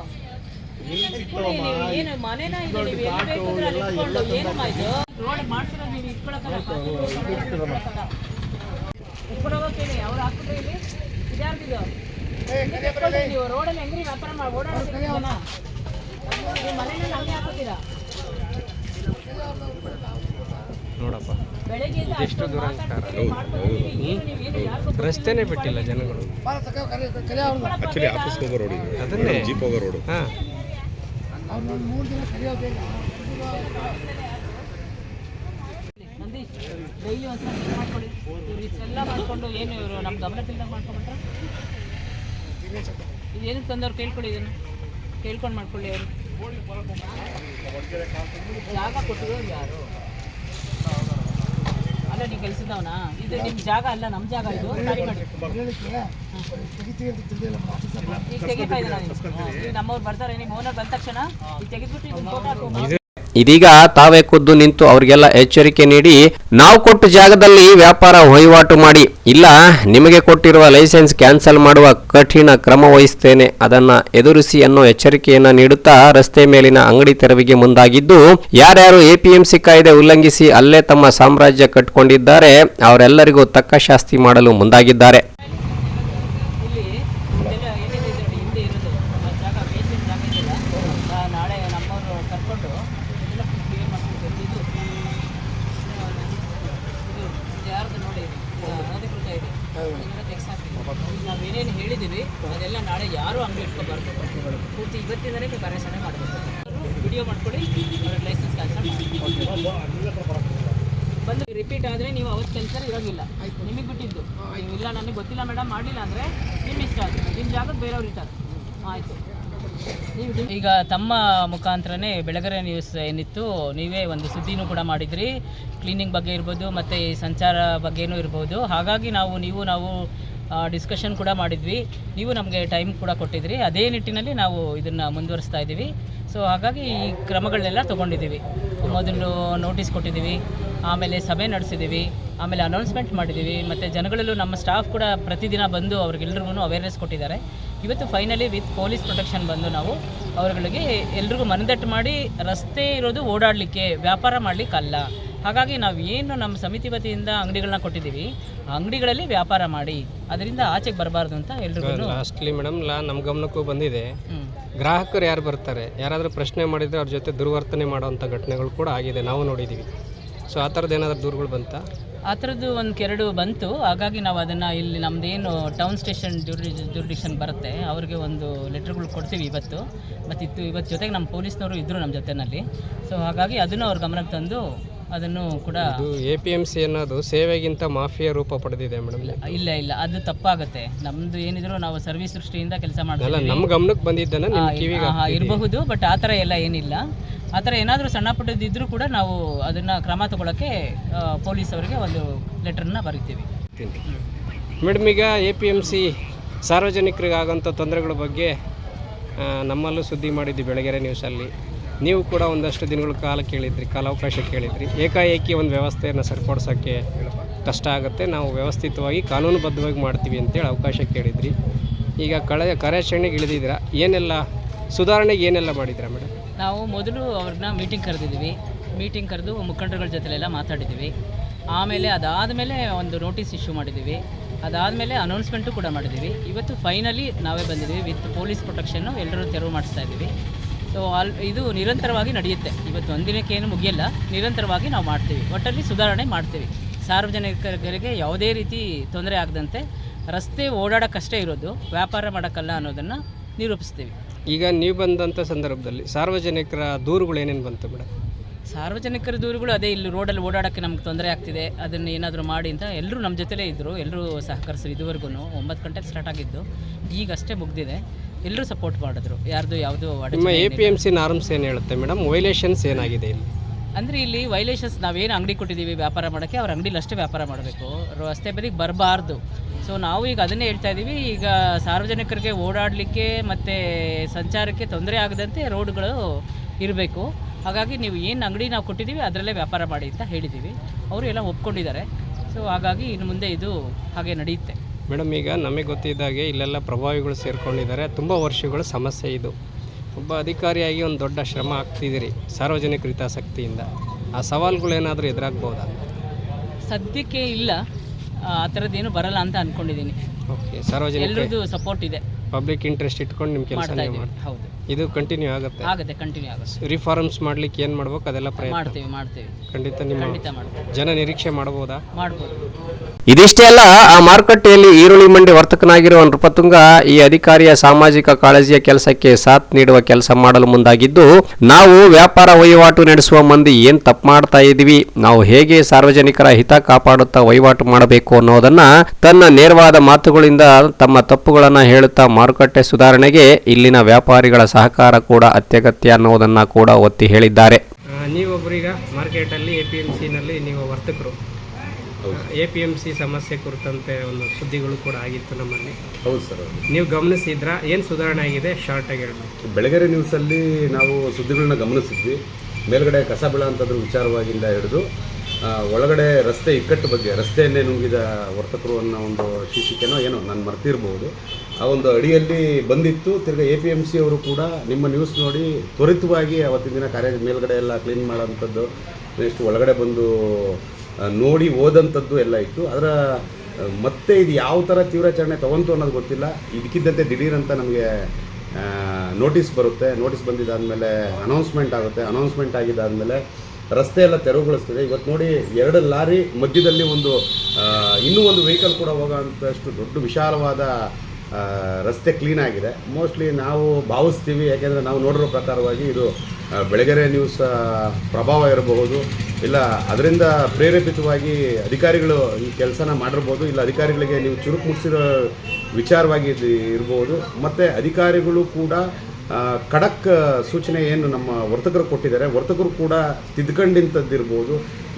ಏನು ಮನೆನ ಇದೆ ನೀವು ಎಲ್ಲಿ ಬೇಕಂದ್ರೆ ಅಲ್ಲಿ ಇಟ್ಕೊಂಡು ಏನಮ್ಮ ಇದು? ರೋಡ್ ಮಾಡ್ಸಿರೋದು ನೀವು ಇಟ್ಕೊಳಕ್ಕಲ್ಲ ಇಟ್ಕೊಳೋಕೆ ಹೇಳಿ ಅವ್ರು ಹಾಕ್ಬಿಟ್ರೆ ಇಲ್ಲಿ? ಇದ್ಯಾರ್ದಿದ್ದು ನೀವು ರೋಡಲ್ಲಿ ಹೆಂಗ್ರಿ ವ್ಯಾಪಾರ ಮಾಡಿ ಓಡಾಡ್ತೀರಿ ನೀವು ಮನೆಯಲ್ಲಿ ಹಂಗೆ ಹಾಕೋತೀರಾ ನೋಡಪ್ಪ ಎಷ್ಟು ದೂರ ರಸ್ತೆನೇ ಬಿಟ್ಟಿಲ್ಲ ಜನಗಳು. ಆಕ್ಚುಲಿ ಆಫೀಸ್ ಹೋಗೋ ರೋಡ್ ಇದೆ. ಅದನ್ನೇ. ಜೀಪ್ ಹೋಗೋ ರೋಡ್ ಹಾಂ. ಡೈಲಿ ಒಂದ್ಸಲ ಮಾಡ್ಕೊಳ್ಳಿ. ಇವ್ರು ಇಷ್ಟೆಲ್ಲ ಮಾಡ್ಕೊಂಡು ಏನು ಇವರು ನಮ್ಮ ಗಮನ ತಿಳ್ದಂಗೆ ಮಾಡ್ಕೊಂಬಿಟ್ರೆ ಇದೇನಕ್ಕೆ ತಂದವ್ರು ಕೇಳ್ಕೊಳ್ಳಿ ಇದನ್ನು. ಕೇಳ್ಕೊಂಡು ಮಾಡ್ಕೊಳ್ಳಿ ಅವರು. ಜಾಗ ಕೊಟ್ಟರು ಯಾರು? ಅಲ್ಲ ನೀವು ಕೆಲಸದವನಾ ಇದು ನಿಮ್ಮ ಜಾಗ ಅಲ್ಲ ನಮ್ಮ ಜಾಗ ಇದು. ಖಾಲಿ ಮಾಡಿ ಈಗ ತೆಗಿತಾ ಇದ್ದಾರೆ ನಮ್ಮವ್ರು ಬರ್ತಾರೆ ನಿಮ್ಮ ಓನರ್ ಬಂದ ತಕ್ಷಣ ಈಗ ತೆಗೆದ್ಬಿಟ್ಟು ಇದನ್ನ ಫೋಟೋ ಹಾಕೋ ಇದೀಗ ತಾವೇ ಖುದ್ದು ನಿಂತು ಅವರಿಗೆಲ್ಲ ಎಚ್ಚರಿಕೆ ನೀಡಿ ನಾವು ಕೊಟ್ಟ ಜಾಗದಲ್ಲಿ ವ್ಯಾಪಾರ ವಹಿವಾಟು ಮಾಡಿ. ಇಲ್ಲ, ನಿಮಗೆ ಕೊಟ್ಟಿರುವ ಲೈಸೆನ್ಸ್ ಕ್ಯಾನ್ಸಲ್ ಮಾಡುವ ಕಠಿಣ ಕ್ರಮ ವಹಿಸ್ತೇನೆ. ಅದನ್ನ ಎದುರಿಸಿ ಅನ್ನೋ ಎಚ್ಚರಿಕೆಯನ್ನ ನೀಡುತ್ತಾ ರಸ್ತೆ ಮೇಲಿನ ಅಂಗಡಿ ತೆರವಿಗೆ ಮುಂದಾಗಿದ್ದು, ಯಾರ್ಯಾರು ಎಪಿಎಂಸಿ ಕಾಯ್ದೆ ಉಲ್ಲಂಘಿಸಿ ಅಲ್ಲೇ ತಮ್ಮ ಸಾಮ್ರಾಜ್ಯ ಕಟ್ಟಿಕೊಂಡಿದ್ದಾರೆ ಅವರೆಲ್ಲರಿಗೂ ತಕ್ಕ ಶಾಸ್ತಿ ಮಾಡಲು ಮುಂದಾಗಿದ್ದಾರೆ ಇಲ್ಲಿ ಇದೆಲ್ಲ ಏನಿದೆ ಇದು ನೋಡಿ ಹಿಂದೆ ಇರೋದು ಆ ಜಾಗ ಬೇಸಿಕ್ ಜಾಗ ಇದೆಯಲ್ಲ ಆ, ನಾಳೆ ನಮ್ಮವರು ಕರ್ಕೊಂಡು ಇದೆಲ್ಲ ಕ್ಲಿಯರ್ ಮಾಡ್ಕೊಂಡು ಇದು ಇದು ಇದು ಯಾರ್ದು ನೋಡಿ ಇದು ಅನಧಿಕೃತ ಇದೆ ಇದೆಲ್ಲ ತೆಗ್ಸಾಕ್ತೀವಿ ನಾವು ಏನೇನು ಹೇಳಿದ್ದೀವಿ ಅದೆಲ್ಲ ನಾಳೆ ಯಾರು ಅಂಗಡಿ ಇಟ್ಕೋಬಾರ್ದು ಪೂರ್ತಿ ಇವತ್ತಿಂದಲೇ ನೀವು ಕಾರ್ಯಾಚರಣೆ ಮಾಡಬೇಕು ವಿಡಿಯೋ ಮಾಡ್ಕೊಡಿ ಅವ್ರಿಗೆ ಲೈಸೆನ್ಸ್ ಕ್ಯಾನ್ಸಲ್ ಬಂದು ರಿಪೀಟ್ ಆದರೆ ನೀವು ಅವತ್ತು ಕೆಲಸ ಇರೋದಿಲ್ಲ. ನಿಮಗೆ ಬಿಟ್ಟಿದ್ದು. ನೀವು ಇಲ್ಲ ನನಗೆ ಗೊತ್ತಿಲ್ಲ ಮೇಡಮ್ ಮಾಡಲಿಲ್ಲ ಅಂದರೆ ನಿಮ್ಮ ಇಷ್ಟ ಅದು. ನಿಮ್ಮ ಜಾಗಕ್ಕೆ ಬೇರೆಯವ್ರು ಇರ್ತಾರೆ. ಆಯಿತು. ಈಗ ತಮ್ಮ ಮುಖಾಂತರನೇ ಬೆಳಗರೆ ನ್ಯೂಸ್ ಏನಿತ್ತು ನೀವೇ ಒಂದು ಸುದ್ದಿನೂ ಕೂಡ ಮಾಡಿದ್ರಿ. ಕ್ಲೀನಿಂಗ್ ಬಗ್ಗೆ ಇರ್ಬೋದು ಮತ್ತು ಈ ಸಂಚಾರ ಬಗ್ಗೆನೂ ಇರ್ಬೋದು. ಹಾಗಾಗಿ ನಾವು ನೀವು ನಾವು ಡಿಸ್ಕಷನ್ ಕೂಡ ಮಾಡಿದ್ವಿ. ನೀವು ನಮಗೆ ಟೈಮ್ ಕೂಡ ಕೊಟ್ಟಿದ್ರಿ. ಅದೇ ನಿಟ್ಟಿನಲ್ಲಿ ನಾವು ಇದನ್ನು ಮುಂದುವರಿಸ್ತಾ ಇದ್ದೀವಿ. ಸೊ ಹಾಗಾಗಿ ಈ ಕ್ರಮಗಳನ್ನೆಲ್ಲ ತೊಗೊಂಡಿದ್ದೀವಿ. ಮೊದಲು ನೋಟಿಸ್ ಕೊಟ್ಟಿದ್ದೀವಿ. ಆಮೇಲೆ ಸಭೆ ನಡೆಸಿದ್ದೀವಿ. ಆಮೇಲೆ ಅನೌನ್ಸ್ಮೆಂಟ್ ಮಾಡಿದ್ದೀವಿ. ಮತ್ತು ಜನಗಳಲ್ಲೂ ನಮ್ಮ ಸ್ಟಾಫ್ ಕೂಡ ಪ್ರತಿದಿನ ಬಂದು ಅವ್ರಿಗೆಲ್ರಿಗೂ ಅವೇರ್ನೆಸ್ ಕೊಟ್ಟಿದ್ದಾರೆ. ಇವತ್ತು ಫೈನಲಿ ವಿತ್ ಪೊಲೀಸ್ ಪ್ರೊಟೆಕ್ಷನ್ ಬಂದು ನಾವು ಅವರುಗಳಿಗೆ ಎಲ್ರಿಗೂ ಮನದಟ್ಟು ಮಾಡಿ ರಸ್ತೆ ಇರೋದು ಓಡಾಡಲಿಕ್ಕೆ ವ್ಯಾಪಾರ ಮಾಡಲಿಕ್ಕಲ್ಲ. ಹಾಗಾಗಿ ನಾವು ಏನು ನಮ್ಮ ಸಮಿತಿ ವತಿಯಿಂದ ಅಂಗಡಿಗಳನ್ನ ಕೊಟ್ಟಿದ್ದೀವಿ ಅಂಗಡಿಗಳಲ್ಲಿ ವ್ಯಾಪಾರ ಮಾಡಿ ಅದರಿಂದ ಆಚೆಗೆ ಬರಬಾರ್ದು ಅಂತ ಎಲ್ಲರಿಗೂ ಲಾಸ್ಟ್ಲಿ ಮೇಡಮ್ ಲಾ ನಮ್ಮ ಗಮನಕ್ಕೂ ಬಂದಿದೆ. ಗ್ರಾಹಕರು ಯಾರು ಬರ್ತಾರೆ ಯಾರಾದರೂ ಪ್ರಶ್ನೆ ಮಾಡಿದರೆ ಅವ್ರ ಜೊತೆ ದುರ್ವರ್ತನೆ ಮಾಡುವಂಥ ಘಟನೆಗಳು ಕೂಡ ಆಗಿದೆ ನಾವು ನೋಡಿದ್ದೀವಿ ಸೊ ಆ ಥರದ್ದು ಏನಾದರೂ ದೂರುಗಳು ಬಂತ? ಆ ಥರದ್ದು ಒಂದು ಕೆರಡು ಬಂತು ಹಾಗಾಗಿ ನಾವು ಅದನ್ನು ಇಲ್ಲಿ ನಮ್ಮದೇನು ಟೌನ್ ಸ್ಟೇಷನ್ ಡ್ಯೂರಿ ಡ್ಯೂರಿಡಿಕ್ಷನ್ ಬರುತ್ತೆ ಅವ್ರಿಗೆ ಒಂದು ಲೆಟ್ರ್ಗಳು ಕೊಡ್ತೀವಿ ಇವತ್ತು. ಮತ್ತು ಇತ್ತು ಇವತ್ತು ಜೊತೆಗೆ ನಮ್ಮ ಪೊಲೀಸ್ನವರು ಇದ್ದರು ನಮ್ಮ ಜೊತೆಯಲ್ಲಿ ಸೊ ಹಾಗಾಗಿ ಅದನ್ನು ಅವ್ರ ಗಮನಕ್ಕೆ ತಂದು ಅದನ್ನು ಕೂಡ ಇದು ಎ ಪಿ ಎಂ ಸಿ ಅನ್ನೋದು ಸೇವೆಗಿಂತ ಮಾಫಿಯಾ ರೂಪ ಪಡೆದಿದೆ ಮೇಡಮ್ ಇಲ್ಲ ಇಲ್ಲ ಅದು ತಪ್ಪಾಗುತ್ತೆ. ನಮ್ದು ಏನಿದ್ರು ನಾವು ಸರ್ವಿಸ್ ದೃಷ್ಟಿಯಿಂದ ಕೆಲಸ ಅಲ್ಲ ಮಾಡ್ತೀವಿ ನಮ್ಮ ಗಮನಕ್ಕೆ ಬಂದಿದ್ದನ್ನ ನಿಮ್ಮ ಕಿವಿಗೆ ಇರಬಹುದು ಬಟ್ ಆ ಥರ ಎಲ್ಲ ಏನಿಲ್ಲ. ಆ ಥರ ಏನಾದರೂ ಸಣ್ಣ ಪುಟ್ಟದಿದ್ದರೂ ಕೂಡ ನಾವು ಅದನ್ನು ಕ್ರಮ ತಗೊಳ್ಳೋಕ್ಕೆ ಪೊಲೀಸ್ ಅವರಿಗೆ ಒಂದು ಲೆಟ್ರನ್ನ ಬರಿತೀವಿ. ಮೇಡಮ್ ಈಗ ಎ ಪಿ ಎಂ ಸಿ ಸಾರ್ವಜನಿಕರಿಗೆ ಆಗೋಂಥ ತೊಂದರೆಗಳ ಬಗ್ಗೆ ನಮ್ಮಲ್ಲೂ ಸುದ್ದಿ ಮಾಡಿದ್ವಿ ಬೆಳಗೆರೆ ನ್ಯೂಸಲ್ಲಿ ನೀವು ಕೂಡ ಒಂದಷ್ಟು ದಿನಗಳ ಕಾಲ ಕೇಳಿದ್ರಿ, ಕಾಲಾವಕಾಶ ಕೇಳಿದ್ರಿ. ಏಕಾಏಕಿ ಒಂದು ವ್ಯವಸ್ಥೆಯನ್ನು ಸರಿಪಡಿಸೋಕ್ಕೆ ಕಷ್ಟ ಆಗುತ್ತೆ. ನಾವು ವ್ಯವಸ್ಥಿತವಾಗಿ ಕಾನೂನುಬದ್ಧವಾಗಿ ಮಾಡ್ತೀವಿ ಅಂತೇಳಿ ಅವಕಾಶ ಕೇಳಿದ್ರಿ. ಈಗ ಕಳೆ ಕಾರ್ಯಾಚರಣೆಗೆ ಇಳಿದಿದ್ದೀರಾ? ಏನೆಲ್ಲ ಸುಧಾರಣೆಗೆ ಏನೆಲ್ಲ ಮಾಡಿದ್ದೀರಾ ಮೇಡಮ್? ನಾವು ಮೊದಲು ಅವ್ರನ್ನ ಮೀಟಿಂಗ್ ಕರೆದಿದ್ದೀವಿ. ಮೀಟಿಂಗ್ ಕರೆದು ಮುಖಂಡರುಗಳ ಜೊತೆಲೆಲ್ಲ ಮಾತಾಡಿದ್ದೀವಿ. ಆಮೇಲೆ ಅದಾದಮೇಲೆ ಒಂದು ನೋಟಿಸ್ ಇಶ್ಯೂ ಮಾಡಿದ್ದೀವಿ. ಅದಾದಮೇಲೆ ಅನೌನ್ಸ್ಮೆಂಟು ಕೂಡ ಮಾಡಿದ್ದೀವಿ. ಇವತ್ತು ಫೈನಲಿ ನಾವೇ ಬಂದಿದ್ದೀವಿ. ವಿತ್ ಪೊಲೀಸ್ ಪ್ರೊಟೆಕ್ಷನ್ನು ಎಲ್ಲರೂ ತೆರವು ಮಾಡಿಸ್ತಾ ಇದ್ದೀವಿ. ಸೊ ಅಲ್, ಇದು ನಿರಂತರವಾಗಿ ನಡೆಯುತ್ತೆ. ಇವತ್ತು ಒಂದಿನಕ್ಕೆ ಏನು ಮುಗಿಯಲ್ಲ, ನಿರಂತರವಾಗಿ ನಾವು ಮಾಡ್ತೀವಿ. ಒಟ್ಟಲ್ಲಿ ಸುಧಾರಣೆ ಮಾಡ್ತೀವಿ. ಸಾರ್ವಜನಿಕರಿಗೆ ಯಾವುದೇ ರೀತಿ ತೊಂದರೆ ಆಗದಂತೆ ರಸ್ತೆ ಓಡಾಡೋಕ್ಕಷ್ಟೇ ಇರೋದು, ವ್ಯಾಪಾರ ಮಾಡೋಕ್ಕಲ್ಲ ಅನ್ನೋದನ್ನು ನಿರೂಪಿಸ್ತೀವಿ. ಈಗ ನೀವು ಬಂದಂಥ ಸಂದರ್ಭದಲ್ಲಿ ಸಾರ್ವಜನಿಕರ ದೂರುಗಳು ಏನೇನು ಬಂತು ಮೇಡಮ್? ಸಾರ್ವಜನಿಕರ ದೂರುಗಳು ಅದೇ ಇಲ್ಲಿ ರೋಡಲ್ಲಿ ಓಡಾಡೋಕ್ಕೆ ನಮ್ಗೆ ತೊಂದರೆ ಆಗ್ತಿದೆ. ಅದನ್ನು ಏನಾದರೂ ಮಾಡಿ ಅಂತ ಎಲ್ಲರೂ ನಮ್ಮ ಜೊತೆಲೇ ಇದ್ದರು ಎಲ್ಲರೂ ಸಹಕರಿಸಿದ್ರು ಇದುವರೆಗೂ ಒಂಬತ್ತು ಗಂಟೆಗೆ ಸ್ಟಾರ್ಟ್ ಆಗಿದ್ದು. ಈಗಷ್ಟೇ ಮುಗ್ದಿದೆ. ಎಲ್ಲರೂ ಸಪೋರ್ಟ್ ಮಾಡಿದ್ರು. ಯಾರ್ದು ಯಾವುದು A P M C norms ಏನು ಹೇಳುತ್ತೆ ಮೇಡಮ್ ವೈಲೇಷನ್ಸ್ ಏನಾಗಿದೆ ಇಲ್ಲಿ? ಅಂದರೆ ಇಲ್ಲಿ ವೈಲೇಷನ್ಸ್ ನಾವೇನು ಅಂಗಡಿ ಕೊಟ್ಟಿದ್ದೀವಿ ವ್ಯಾಪಾರ ಮಾಡೋಕ್ಕೆ ಅವ್ರ ಅಂಗಡಿಲಿ ಅಷ್ಟೇ ವ್ಯಾಪಾರ ಮಾಡಬೇಕು. ರಸ್ತೆ ಬದಿಗೆ ಬರಬಾರ್ದು. ಸೊ ನಾವು ಈಗ ಅದನ್ನೇ ಹೇಳ್ತಾ ಇದ್ದೀವಿ ಈಗ ಸಾರ್ವಜನಿಕರಿಗೆ ಓಡಾಡಲಿಕ್ಕೆ ಮತ್ತು ಸಂಚಾರಕ್ಕೆ ತೊಂದರೆ ಆಗದಂತೆ ರೋಡ್ಗಳು ಇರಬೇಕು. ಹಾಗಾಗಿ ನೀವು ಏನು ಅಂಗಡಿ ನಾವು ಕೊಟ್ಟಿದ್ದೀವಿ ಅದರಲ್ಲೇ ವ್ಯಾಪಾರ ಮಾಡಿ ಅಂತ ಹೇಳಿದ್ದೀವಿ ಅವರು ಎಲ್ಲ ಒಪ್ಕೊಂಡಿದ್ದಾರೆ. ಸೊ ಹಾಗಾಗಿ ಇನ್ನು ಮುಂದೆ ಇದು ಹಾಗೆ ನಡೆಯುತ್ತೆ. ಮೇಡಮ್ ಈಗ ನಮಗೆ ಗೊತ್ತಿದ್ದಾಗೆ ಇಲ್ಲೆಲ್ಲ ಪ್ರಭಾವಿಗಳು ಸೇರಿಕೊಂಡಿದ್ದಾರೆ. ತುಂಬ ವರ್ಷಗಳ ಸಮಸ್ಯೆ ಇದು. ಒಬ್ಬ ಅಧಿಕಾರಿಯಾಗಿ ಒಂದು ದೊಡ್ಡ ಶ್ರಮ ಆಗ್ತಿದ್ದೀರಿ ಸಾರ್ವಜನಿಕ ಹಿತಾಸಕ್ತಿಯಿಂದ. ಆ ಸವಾಲುಗಳು ಏನಾದರೂ ಎದುರಾಗ್ಬೋದಾ? ಸದ್ಯಕ್ಕೆ ಇಲ್ಲ. ಆ ಥರದ್ದೇನು ಬರಲ್ಲ ಅಂತ ಅಂದ್ಕೊಂಡಿದ್ದೀನಿ ಓಕೆ ಸಾರ್ವಜನಿಕ ಎಲ್ಲರದ್ದು ಸಪೋರ್ಟ್ ಇದೆ. ಪಬ್ಲಿಕ್ ಇಂಟ್ರೆಸ್ಟ್ ಇಟ್ಕೊಂಡು ನಿಮ್ಮ ಕೆಲಸ ಮಾಡ್ತಾ ಇದ್ದೀವಿ. ಹೌದು. ಇದು ಕಂಟಿನ್ಯೂ ಆಗುತ್ತೆ. ಆಗುತ್ತೆ ಕಂಟಿನ್ಯೂ ಆಗುತ್ತೆ. ರಿಫಾರ್ಮ್ಸ್ ಮಾಡ್ಲಿಕ್ಕೆ ಏನು ಮಾಡ್ಬೇಕು ಅದೆಲ್ಲ ಪ್ರಯತ್ನ. ಮಾಡ್ತೀವಿ ಮಾಡ್ತೀವಿ. ಖಂಡಿತ ನಿಮ್ಮ ಮಾಡ್ತೀವಿ. ಜನ ನಿರೀಕ್ಷೆ ಮಾಡಬಹುದಾ ಮಾಡ್ಬೋದು. ಇದಿಷ್ಟೇ ಅಲ್ಲ ಆ ಮಾರುಕಟ್ಟೆಯಲ್ಲಿ ಈರುಳ್ಳಿ ಮಂಡಿ ವರ್ತಕನಾಗಿರುವ ನೃಪತುಂಗ ಈ ಅಧಿಕಾರಿಯ ಸಾಮಾಜಿಕ ಕಾಳಜಿಯ ಕೆಲಸಕ್ಕೆ ಸಾಥ್ ನೀಡುವ ಕೆಲಸ ಮಾಡಲು ಮುಂದಾಗಿದ್ದು ನಾವು ವ್ಯಾಪಾರ ವಹಿವಾಟು ನಡೆಸುವ ಮಂದಿ ಏನ್ ತಪ್ಪು ಮಾಡ್ತಾ ಇದೀವಿ ನಾವು ಹೇಗೆ ಸಾರ್ವಜನಿಕರ ಹಿತ ಕಾಪಾಡುತ್ತಾ ವಹಿವಾಟು ಮಾಡಬೇಕು ಅನ್ನೋದನ್ನ ತನ್ನ ನೇರವಾದ ಮಾತುಗಳಿಂದ ತಮ್ಮ ತಪ್ಪುಗಳನ್ನ ಹೇಳುತ್ತಾ ಮಾರುಕಟ್ಟೆ ಸುಧಾರಣೆಗೆ ಇಲ್ಲಿನ ವ್ಯಾಪಾರಿಗಳ ಸಹಕಾರ ಕೂಡ ಅತ್ಯಗತ್ಯ ಅನ್ನೋದನ್ನು ಕೂಡ ಒತ್ತಿ ಹೇಳಿದ್ದಾರೆ. ನೀವೊಬ್ಬರೀಗ ಮಾರ್ಕೆಟಲ್ಲಿ ಎ ಪಿ ಎಂ ಸಿನಲ್ಲಿ ನೀವು ವರ್ತಕರು. ಎ ಪಿ ಎಂ ಸಿ ಸಮಸ್ಯೆ ಕುರಿತಂತೆ ಒಂದು ಸುದ್ದಿಗಳು ಕೂಡ ಆಗಿತ್ತು ನಮ್ಮಲ್ಲಿ. ಹೌದು ಸರ್ ಹೌದು. ನೀವು ಗಮನಿಸಿದ್ರ? ಏನು ಸುಧಾರಣೆ ಆಗಿದೆ? ಶಾರ್ಟಾಗಿ ಬೆಳಗರೆ ಬೆಳಗೆರೆ ನ್ಯೂಸಲ್ಲಿ ನಾವು ಸುದ್ದಿಗಳನ್ನ ಗಮನಿಸಿದ್ವಿ. ಮೇಲ್ಗಡೆ ಕಸ ಬೀಳೋಂಥದ್ರ ವಿಚಾರವಾಗಿಂದ ಹಿಡಿದು ಒಳಗಡೆ ರಸ್ತೆ ಇಕ್ಕಟ್ಟು ಬಗ್ಗೆ ರಸ್ತೆಯನ್ನೇ ನುಂಗಿದ ವರ್ತಕರು ಅನ್ನೋ ಒಂದು ಶೀರ್ಷಿಕೆನೋ ಏನೋ ನಾನು ಮರ್ತಿರ್ಬೋದು. ಆ ಒಂದು ಅಡಿಯಲ್ಲಿ ಬಂದಿತ್ತು. ತಿರ್ಗಿ ಎ ಪಿ ಎಂ ಸಿ ಅವರು ಕೂಡ ನಿಮ್ಮ ನ್ಯೂಸ್ ನೋಡಿ ತ್ವರಿತವಾಗಿ ಅವತ್ತಿನ ದಿನ ಕಾರ್ಯ ಮೇಲ್ಗಡೆ ಎಲ್ಲ ಕ್ಲೀನ್ ಮಾಡೋಂಥದ್ದು ನೆಕ್ಸ್ಟ್ ಒಳಗಡೆ ಬಂದು ನೋಡಿ ಓದಂಥದ್ದು ಎಲ್ಲ ಇತ್ತು. ಅದರ ಮತ್ತೆ ಇದು ಯಾವ ಥರ ತೀವ್ರಾಚರಣೆ ತಗೊಂತು ಅನ್ನೋದು ಗೊತ್ತಿಲ್ಲ. ಇದಕ್ಕಿದ್ದಂತೆ ದಿಢೀರಂತ ನಮಗೆ ನೋಟಿಸ್ ಬರುತ್ತೆ. ನೋಟಿಸ್ ಬಂದಿದ್ದಾದಮೇಲೆ ಅನೌನ್ಸ್ಮೆಂಟ್ ಆಗುತ್ತೆ. ಅನೌನ್ಸ್ಮೆಂಟ್ ಆಗಿದ್ದಾದಮೇಲೆ ರಸ್ತೆ ಎಲ್ಲ ತೆರವುಗೊಳಿಸ್ತದೆ. ಇವತ್ತು ನೋಡಿ ಎರಡು ಲಾರಿ ಮಧ್ಯದಲ್ಲಿ ಒಂದು ಇನ್ನೂ ಒಂದು ವೆಹಿಕಲ್ ಕೂಡ ಹೋಗೋಂಥಷ್ಟು ದೊಡ್ಡ ವಿಶಾಲವಾದ ರಸ್ತೆ ಕ್ಲೀನ್ ಆಗಿದೆ. ಮೋಸ್ಟ್ಲಿ ನಾವು ಭಾವಿಸ್ತೀವಿ, ಯಾಕೆಂದರೆ ನಾವು ನೋಡಿರೋ ಪ್ರಕಾರವಾಗಿ ಇದು ಬೆಳಗೆರೆ ನ್ಯೂಸ್ ಪ್ರಭಾವ ಇರಬಹುದು. ಇಲ್ಲ, ಅದರಿಂದ ಪ್ರೇರೇಪಿತವಾಗಿ ಅಧಿಕಾರಿಗಳು ಈ ಕೆಲಸನ ಮಾಡಿರ್ಬೋದು. ಇಲ್ಲ, ಅಧಿಕಾರಿಗಳಿಗೆ ನೀವು ಚುರುಕು ಮುಟ್ಟಿಸಿರೋ ವಿಚಾರವಾಗಿ ಇದು ಇರ್ಬೋದು ಮತ್ತು ಅಧಿಕಾರಿಗಳು ಕೂಡ ಖಡಕ್ ಸೂಚನೆ ಏನು ನಮ್ಮ ವರ್ತಕರು ಕೊಟ್ಟಿದ್ದಾರೆ, ವರ್ತಕರು ಕೂಡ ತಿದ್ಕೊಂಡಿಂಥದ್ದಿರ್ಬೋದು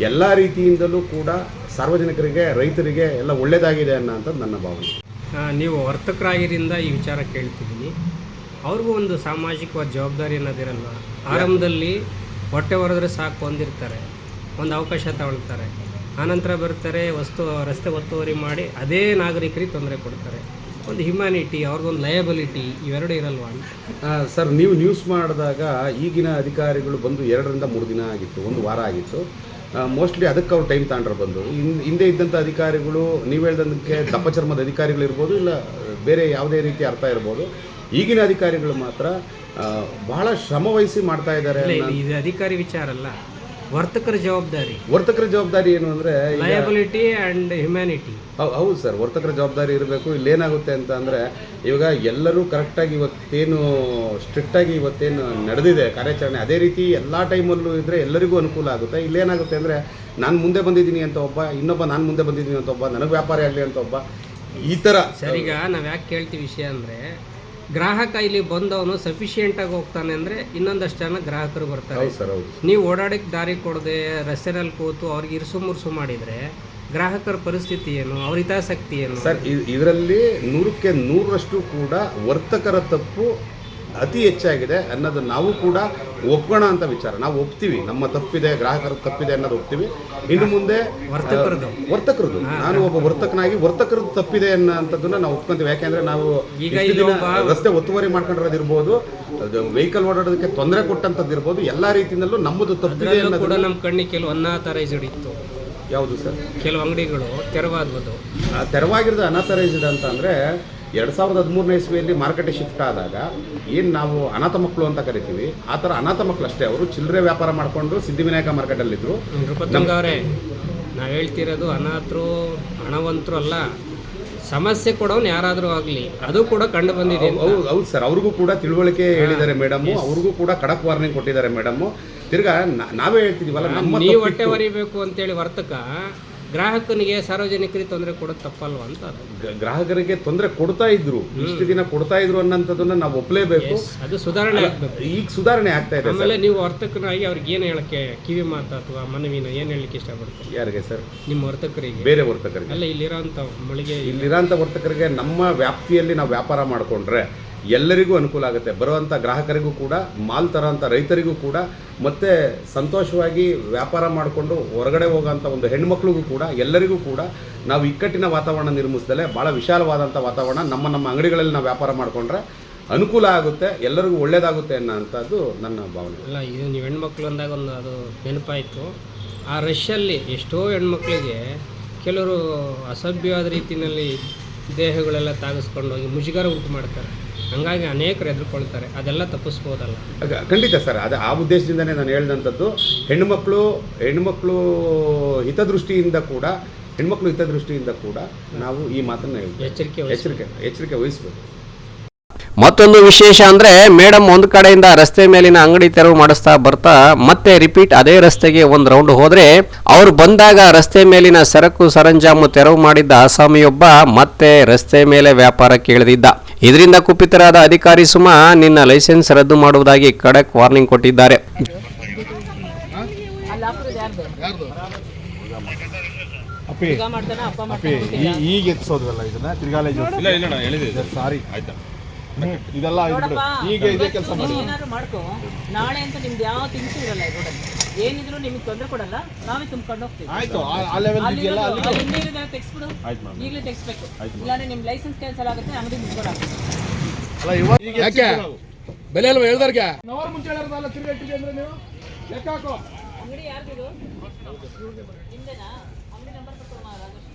ಎಲ್ಲ ರೀತಿಯಿಂದಲೂ ಕೂಡ ಸಾರ್ವಜನಿಕರಿಗೆ, ರೈತರಿಗೆ ಎಲ್ಲ ಒಳ್ಳೆಯದಾಗಿದೆ ಅನ್ನೋಂಥದ್ದು ನನ್ನ ಭಾವನೆ. ನೀವು ವರ್ತಕರಾಗಿರಿಂದ ಈ ವಿಚಾರ ಕೇಳ್ತಿದ್ದೀನಿ. ಅವ್ರಿಗೂ ಒಂದು ಸಾಮಾಜಿಕವಾದ ಜವಾಬ್ದಾರಿ ಅನ್ನೋದಿರಲ್ಲ. ಆರಂಭದಲ್ಲಿ ಹೊಟ್ಟೆ ಹೊರದ್ರೆ ಸಾಕು ಹೊಂದಿರ್ತಾರೆ ಒಂದು ಅವಕಾಶ ತಗೊಳ್ತಾರೆ. ಆನಂತರ ಬರ್ತಾರೆ, ವಸ್ತು, ರಸ್ತೆ ಒತ್ತುವರಿ ಮಾಡಿ ಅದೇ ನಾಗರಿಕರಿಗೆ ತೊಂದರೆ ಕೊಡ್ತಾರೆ. ಒಂದು ಹ್ಯುಮ್ಯಾನಿಟಿ ಅವ್ರಿಗೊಂದು ಲಯಬಿಲಿಟಿ ಇವೆರಡು ಇರಲ್ವಾ? ಸರ್, ನೀವು ನ್ಯೂಸ್ ಮಾಡಿದಾಗ ಈಗಿನ ಅಧಿಕಾರಿಗಳು ಬಂದು ಎರಡರಿಂದ ಮೂರು ದಿನ ಆಗಿತ್ತು, ಒಂದು ವಾರ ಆಗಿತ್ತು. ಮೋಸ್ಟ್ಲಿ ಅದಕ್ಕೆ ಅವ್ರು ಟೈಮ್ ತಗೊಂಡ್ರೆ ಬಂದು. ಹಿಂದೆ ಇದ್ದಂಥ ಅಧಿಕಾರಿಗಳು ನೀವು ಹೇಳ್ದಂಗೆ ದಪ್ಪ ಚರ್ಮದ ಅಧಿಕಾರಿಗಳಿರ್ಬೋದು ಇಲ್ಲ ಬೇರೆ ಯಾವುದೇ ರೀತಿ ಅರ್ಥ ಇರ್ಬೋದು. ಈಗಿನ ಅಧಿಕಾರಿಗಳು ಮಾತ್ರ ಬಹಳ ಶ್ರಮ ವಹಿಸಿ ಮಾಡ್ತಾ ಇದ್ದಾರೆ ಅಧಿಕಾರಿ ವಿಚಾರ ಅಲ್ಲ. ವರ್ತಕರ ಜವಾಬ್ದಾರಿ. ವರ್ತಕರ ಜವಾಬ್ದಾರಿ ಏನು ಅಂದರೆ ಲಯಬಿಲಿಟಿ ಆ್ಯಂಡ್ ಹ್ಯುಮ್ಯಾನಿಟಿ ಹೌದು ಸರ್ ವರ್ತಕರ ಜವಾಬ್ದಾರಿ ಇರಬೇಕು ಇಲ್ಲೇನಾಗುತ್ತೆ ಅಂತ ಅಂದರೆ ಇವಾಗ ಎಲ್ಲರೂ ಕರೆಕ್ಟಾಗಿ ಇವತ್ತೇನು ಸ್ಟ್ರಿಕ್ಟಾಗಿ ಇವತ್ತೇನು ನಡೆದಿದೆ ಕಾರ್ಯಾಚರಣೆ. ಅದೇ ರೀತಿ ಎಲ್ಲ ಟೈಮಲ್ಲೂ ಇದ್ರೆ ಎಲ್ಲರಿಗೂ ಅನುಕೂಲ ಆಗುತ್ತೆ. ಇಲ್ಲೇನಾಗುತ್ತೆ ಅಂದರೆ ನಾನು ಮುಂದೆ ಬಂದಿದ್ದೀನಿ ಅಂತ ಒಬ್ಬ ಇನ್ನೊಬ್ಬ ನಾನು ಮುಂದೆ ಬಂದಿದ್ದೀನಿ ಅಂತ ಒಬ್ಬ ನನಗೆ ವ್ಯಾಪಾರ ಆಗಲಿ ಅಂತ ಒಬ್ಬ ಈ ಥರ ಸರಿಗ ನಾವು ಯಾಕೆ ಕೇಳ್ತೀವಿ ವಿಷಯ ಅಂದರೆ ಗ್ರಾಹಕ ಇಲ್ಲಿ ಬಂದವನು ಸಫಿಷಿಯೆಂಟಾಗಿ ಹೋಗ್ತಾನೆ ಅಂದ್ರೆ ಇನ್ನೊಂದಷ್ಟು ಜನ ಗ್ರಾಹಕರು ಬರ್ತಾರೆ. ಹೌದು ಸರ್ ಹೌದು ನೀವು ಓಡಾಡಕ್ಕೆ ದಾರಿ ಕೊಡದೆ ರಸ್ತೆನಲ್ಲಿ ಕೂತು ಅವ್ರಿಗೆ ಇರಿಸು ಮುರ್ಸು ಮಾಡಿದ್ರೆ ಗ್ರಾಹಕರ ಪರಿಸ್ಥಿತಿ ಏನು? ಅವ್ರ ಹಿತಾಸಕ್ತಿ ಏನು? ಸರ್ ಇದರಲ್ಲಿ ನೂರಕ್ಕೆ ನೂರರಷ್ಟು ಕೂಡ ವರ್ತಕರ ತಪ್ಪು ಅತಿ ಹೆಚ್ಚಾಗಿದೆ ಅನ್ನೋದು ನಾವು ಕೂಡ ಒಪ್ಕೋಣ ಅಂತ ವಿಚಾರ. ನಾವು ಒಪ್ತೀವಿ. ನಮ್ಮ ತಪ್ಪಿದೆ ಗ್ರಾಹಕರ ತಪ್ಪಿದೆ ಅನ್ನೋದು ಒಪ್ತೀವಿ. ಇನ್ನು ಮುಂದೆ ವರ್ತಕರದ್ದು. ನಾನು ಒಬ್ಬ ವರ್ತಕನಾಗಿ ವರ್ತಕರದ್ದು ತಪ್ಪಿದೆ ಅನ್ನೋಂಥದ್ದನ್ನ ನಾವು ಒಪ್ಕೊಂತೀವಿ. ಯಾಕೆಂದ್ರೆ ನಾವು ರಸ್ತೆ ಒತ್ತುವರಿ ಮಾಡ್ಕೊಂಡಿರೋದಿರ್ಬೋದು ವೆಹಿಕಲ್ ಓಡಾಡೋದಕ್ಕೆ ತೊಂದರೆ ಕೊಟ್ಟಂಥದ್ದು ಇರ್ಬೋದು ಎಲ್ಲ ರೀತಿಯಿಂದಲೂ ನಮ್ಮದು ತಪ್ಪಿದೆ ಕೂಡ ನಮ್ಮ ಕಣ್ಣಿಗೆ ಕೆಲವು ಅನ್ಆಥರೈಸ್ಡ್ ಇತ್ತು. ಯಾವುದು ಸರ್? ಕೆಲವು ಅಂಗಡಿಗಳು ತೆರವಾದದ್ದು ಆ ತೆರವಾಗಿರೋದು ಅನಾಥರೈಸ್ಡ್ ಅಂತ ಅಂದರೆ ಎರಡು ಸಾವಿರದ ಹದಿಮೂರನೇ ಇಸ್ವಿಯಲ್ಲಿ ಮಾರ್ಕೆಟಿಗೆ ಶಿಫ್ಟ್ ಆದಾಗ ಏನು ನಾವು ಅನಾಥ ಮಕ್ಕಳು ಅಂತ ಕರಿತೀವಿ ಆ ಥರ ಅನಾಥ ಮಕ್ಕಳು ಅಷ್ಟೇ ಅವರು ಚಿಲ್ಲರೆ ವ್ಯಾಪಾರ ಮಾಡಿಕೊಂಡು ಸಿದ್ಧಿವಿನಾಯಕ ಮಾರ್ಕೆಟಲ್ಲಿದ್ದರು ಅವರೇ ನಾವು ಹೇಳ್ತಿರೋದು ಅನಾಥರು ಹಣವಂತರು ಅಲ್ಲ ಸಮಸ್ಯೆ ಕೊಡೋನು ಯಾರಾದರೂ ಆಗಲಿ ಅದು ಕೂಡ ಕಂಡು ಬಂದಿದೆ. ಹೌದು ಸರ್ ಅವ್ರಿಗೂ ಕೂಡ ತಿಳುವಳಿಕೆ ಹೇಳಿದ್ದಾರೆ ಮೇಡಮ್ ಅವ್ರಿಗೂ ಕೂಡ ಖಡಕ್ ವಾರ್ನಿಂಗ್ ಕೊಟ್ಟಿದ್ದಾರೆ ಮೇಡಮ್ ತಿರ್ಗಾ ನಾವೇ ಹೇಳ್ತಿದೀವಲ್ಲ ನಮ್ಮ ನೀವು ಹೊಟ್ಟೆ ಹೊರಿಬೇಕು ಅಂತೇಳಿ ವರ್ತಕ ಗ್ರಾಹಕನಿಗೆ ಸಾರ್ವಜನಿಕರಿಗೆ ತೊಂದರೆ ಕೊಡೋದು ತಪ್ಪಲ್ವ ಅಂತ ಗ್ರಾಹಕರಿಗೆ ತೊಂದರೆ ಕೊಡ್ತಾ ಇದ್ರು ಇಷ್ಟು ದಿನ ಕೊಡ್ತಾ ಇದ್ರು ಅನ್ನೋಂಥದ್ದನ್ನ ನಾವು ಒಪ್ಪಲೇಬೇಕು ಅದು ಸುಧಾರಣೆ ಆಗಬೇಕು. ಈಗ ಸುಧಾರಣೆ ಆಗ್ತಾ ಇದೆ ಆಮೇಲೆ ನೀವು ವರ್ತಕನಾಗಿ ಅವ್ರಿಗೆ ಏನು ಹೇಳಕ್ಕೆ ಕಿವಿ ಮಾತು ಅಥವಾ ಮನವಿನ ಏನು ಹೇಳಲಿಕ್ಕೆ ಇಷ್ಟಪಡ್ತೀವಿ ಯಾರಿಗೆ ಸರ್? ನಿಮ್ಮ ವರ್ತಕರಿಗೆ? ಬೇರೆ ವರ್ತಕರಿಗೆ. ಅಲ್ಲ ಇಲ್ಲಿರೋಂಥ ಮಳಿಗೆ ಇಲ್ಲಿರೋಂಥ ವರ್ತಕರಿಗೆ ನಮ್ಮ ವ್ಯಾಪ್ತಿಯಲ್ಲಿ ನಾವು ವ್ಯಾಪಾರ ಮಾಡಿಕೊಂಡ್ರೆ ಎಲ್ಲರಿಗೂ ಅನುಕೂಲ ಆಗುತ್ತೆ. ಬರುವಂಥ ಗ್ರಾಹಕರಿಗೂ ಕೂಡ, ಮಾಲ್ ತರೋಂಥ ರೈತರಿಗೂ ಕೂಡ, ಮತ್ತು ಸಂತೋಷವಾಗಿ ವ್ಯಾಪಾರ ಮಾಡಿಕೊಂಡು ಹೊರಗಡೆ ಹೋಗೋಂಥ ಒಂದು ಹೆಣ್ಮಕ್ಳಿಗೂ ಕೂಡ, ಎಲ್ಲರಿಗೂ ಕೂಡ ನಾವು ಇಕ್ಕಟ್ಟಿನ ವಾತಾವರಣ ನಿರ್ಮಿಸ್ದಲೆ ಭಾಳ ವಿಶಾಲವಾದಂಥ ವಾತಾವರಣ ನಮ್ಮ ನಮ್ಮ ಅಂಗಡಿಗಳಲ್ಲಿ ನಾವು ವ್ಯಾಪಾರ ಮಾಡಿಕೊಂಡ್ರೆ ಅನುಕೂಲ ಆಗುತ್ತೆ, ಎಲ್ಲರಿಗೂ ಒಳ್ಳೆಯದಾಗುತ್ತೆ ಅನ್ನೋಂಥದ್ದು ನನ್ನ ಭಾವನೆ. ಅಲ್ಲ, ಇದು ನೀವು ಹೆಣ್ಮಕ್ಳು ಅಂದಾಗ ಒಂದು ಅದು ನೆನಪಾಯಿತು. ಆ ರಷ್ಯಲ್ಲಿ ಎಷ್ಟೋ ಹೆಣ್ಮಕ್ಳಿಗೆ ಕೆಲವರು ಅಸಭ್ಯವಾದ ರೀತಿಯಲ್ಲಿ ದೇಹಗಳೆಲ್ಲ ತಾಗಿಸ್ಕೊಂಡು ಹೋಗಿ ಮುಜುಗರ ಉಂಟು ಮಾಡ್ತಾರೆ. ಹಂಗಾಗಿ ಅನೇಕರು ಎದುರ್ಕೊಳ್ತಾರೆ. ಅದೆಲ್ಲ ತಪ್ಪಿಸ್ಬೋದಲ್ಲ. ಖಂಡಿತ ಸರ್. ಅದು ಆ ಉದ್ದೇಶದಿಂದನೇ ನಾನು ಹೇಳಿದಂಥದ್ದು. ಹೆಣ್ಣುಮಕ್ಕಳು ಹೆಣ್ಣುಮಕ್ಕಳು ಹಿತದೃಷ್ಟಿಯಿಂದ ಕೂಡ ಹೆಣ್ಮಕ್ಳು ಹಿತದೃಷ್ಟಿಯಿಂದ ಕೂಡ ನಾವು ಈ ಮಾತನ್ನು ಹೇಳ್ತೀವಿ. ಎಚ್ಚರಿಕೆ ಎಚ್ಚರಿಕೆ ಎಚ್ಚರಿಕೆ ವಹಿಸಬೇಕು. ಮತ್ತೊಂದು ವಿಶೇಷ ಅಂದ್ರೆ ಮೇಡಮ್ ಒಂದು ಕಡೆಯಿಂದ ರಸ್ತೆ ಮೇಲಿನ ಅಂಗಡಿ ತೆರವು ಮಾಡಿಸ್ತಾ ಬರ್ತಾ ಮತ್ತೆ ರಿಪೀಟ್ ಅದೇ ರಸ್ತೆಗೆ ಒಂದು ರೌಂಡ್ ಹೋದರೆ ಅವ್ರು ಬಂದಾಗ ರಸ್ತೆ ಮೇಲಿನ ಸರಕು ಸರಂಜಾಮು ತೆರವು ಮಾಡಿದ್ದ ಆಸಾಮಿಯೊಬ್ಬ ಮತ್ತೆ ರಸ್ತೆ ಮೇಲೆ ವ್ಯಾಪಾರಕ್ಕೆ ಇಳಿದಿದ್ದ ಇದರಿಂದ ಕುಪಿತರಾದ ಅಧಿಕಾರಿ ಸುಮಾ ನಿನ್ನ ಲೈಸೆನ್ಸ್ ರದ್ದು ಮಾಡುವುದಾಗಿ ಖಡಕ್ ವಾರ್ನಿಂಗ್ ಕೊಟ್ಟಿದ್ದಾರೆ. ಈಗ ಮಾಡ್ತಾನೆ ಅಪ್ಪ ಅಪ್ಪಿ ಮಾಡ್ತಾನೆ ಈ- ಈಗ ಎತ್ಸೋದ್ವಲ್ಲ ಇದನ್ನ? ತಿರ್ಗಾಲೆ ಇಲ್ಲ ಇಲ್ಲ ಹೇಳಿದೆ. ಸಾರಿ. ಆಯ್ತಾ? ಇದೆಲ್ಲ ಈಗ ಇದೇ ಕೆಲಸ ಮಾಡಿ. ಏನಾದ್ರು ಮಾಡ್ಕೋ. ನಾಳೆ ಅಂತ ನಿಮ್ದು ಯಾವ ತಿನ್ಸು ಇರಲ್ಲ ಈ ರೋಡಲ್ಲಿ. ಏನಿದ್ರು ನಿಮಗೆ ತೊಂದರೆ ಕೊಡಲ್ಲ. ನಾವೇ ತುಂಬ್ಕೊಂಡು ಹೋಗ್ತೀವಿ. ಆಯ್ತು ಆ- ಲೆವೆಲ್ ಇದೆಯಲ್ಲ ಅಲ್ಲಿ ತೆಗ್ಸ್ಬಿಡು. ಆಯ್ತು ಮೇಡಮ್. ಈಗಲೇ ತೆಗಿಸ್ಬೇಕು. ಇಲ್ಲಾಂದ್ರೆ ನಿಮ್ಮ ಲೈಸೆನ್ಸ್ ಕ್ಯಾನ್ಸಲ್ ಆಗುತ್ತೆ ಅಂಗಡಿ ಮುಚ್ಕೊಡಾಗುತ್ತೆ ಅಲ್ಲ ಇವಾಗ ಈಗ ಯಾಕೆ ಬೆಲೆ ಅಲ್ವಾ ಹೇಳ್ದಾರ್ಗೆ? ನವರ್ ಮುಂಚೆ ಹೇಳಿದ್ರಲ್ಲ ತಿರ್ಗಟ್ಟಿಗೆ ಅಂದ್ರೆ ನೀವು? ಲೆಕ್ಕ ಹಾಕೋ. ಅಂಗಡಿ ಯಾರ್ದು ನಿಮ್ದೇನಾ? ಅಂಗಡಿ ನಂಬರ್ ಕೊಟ್ಟು ರಾಜೇಶ್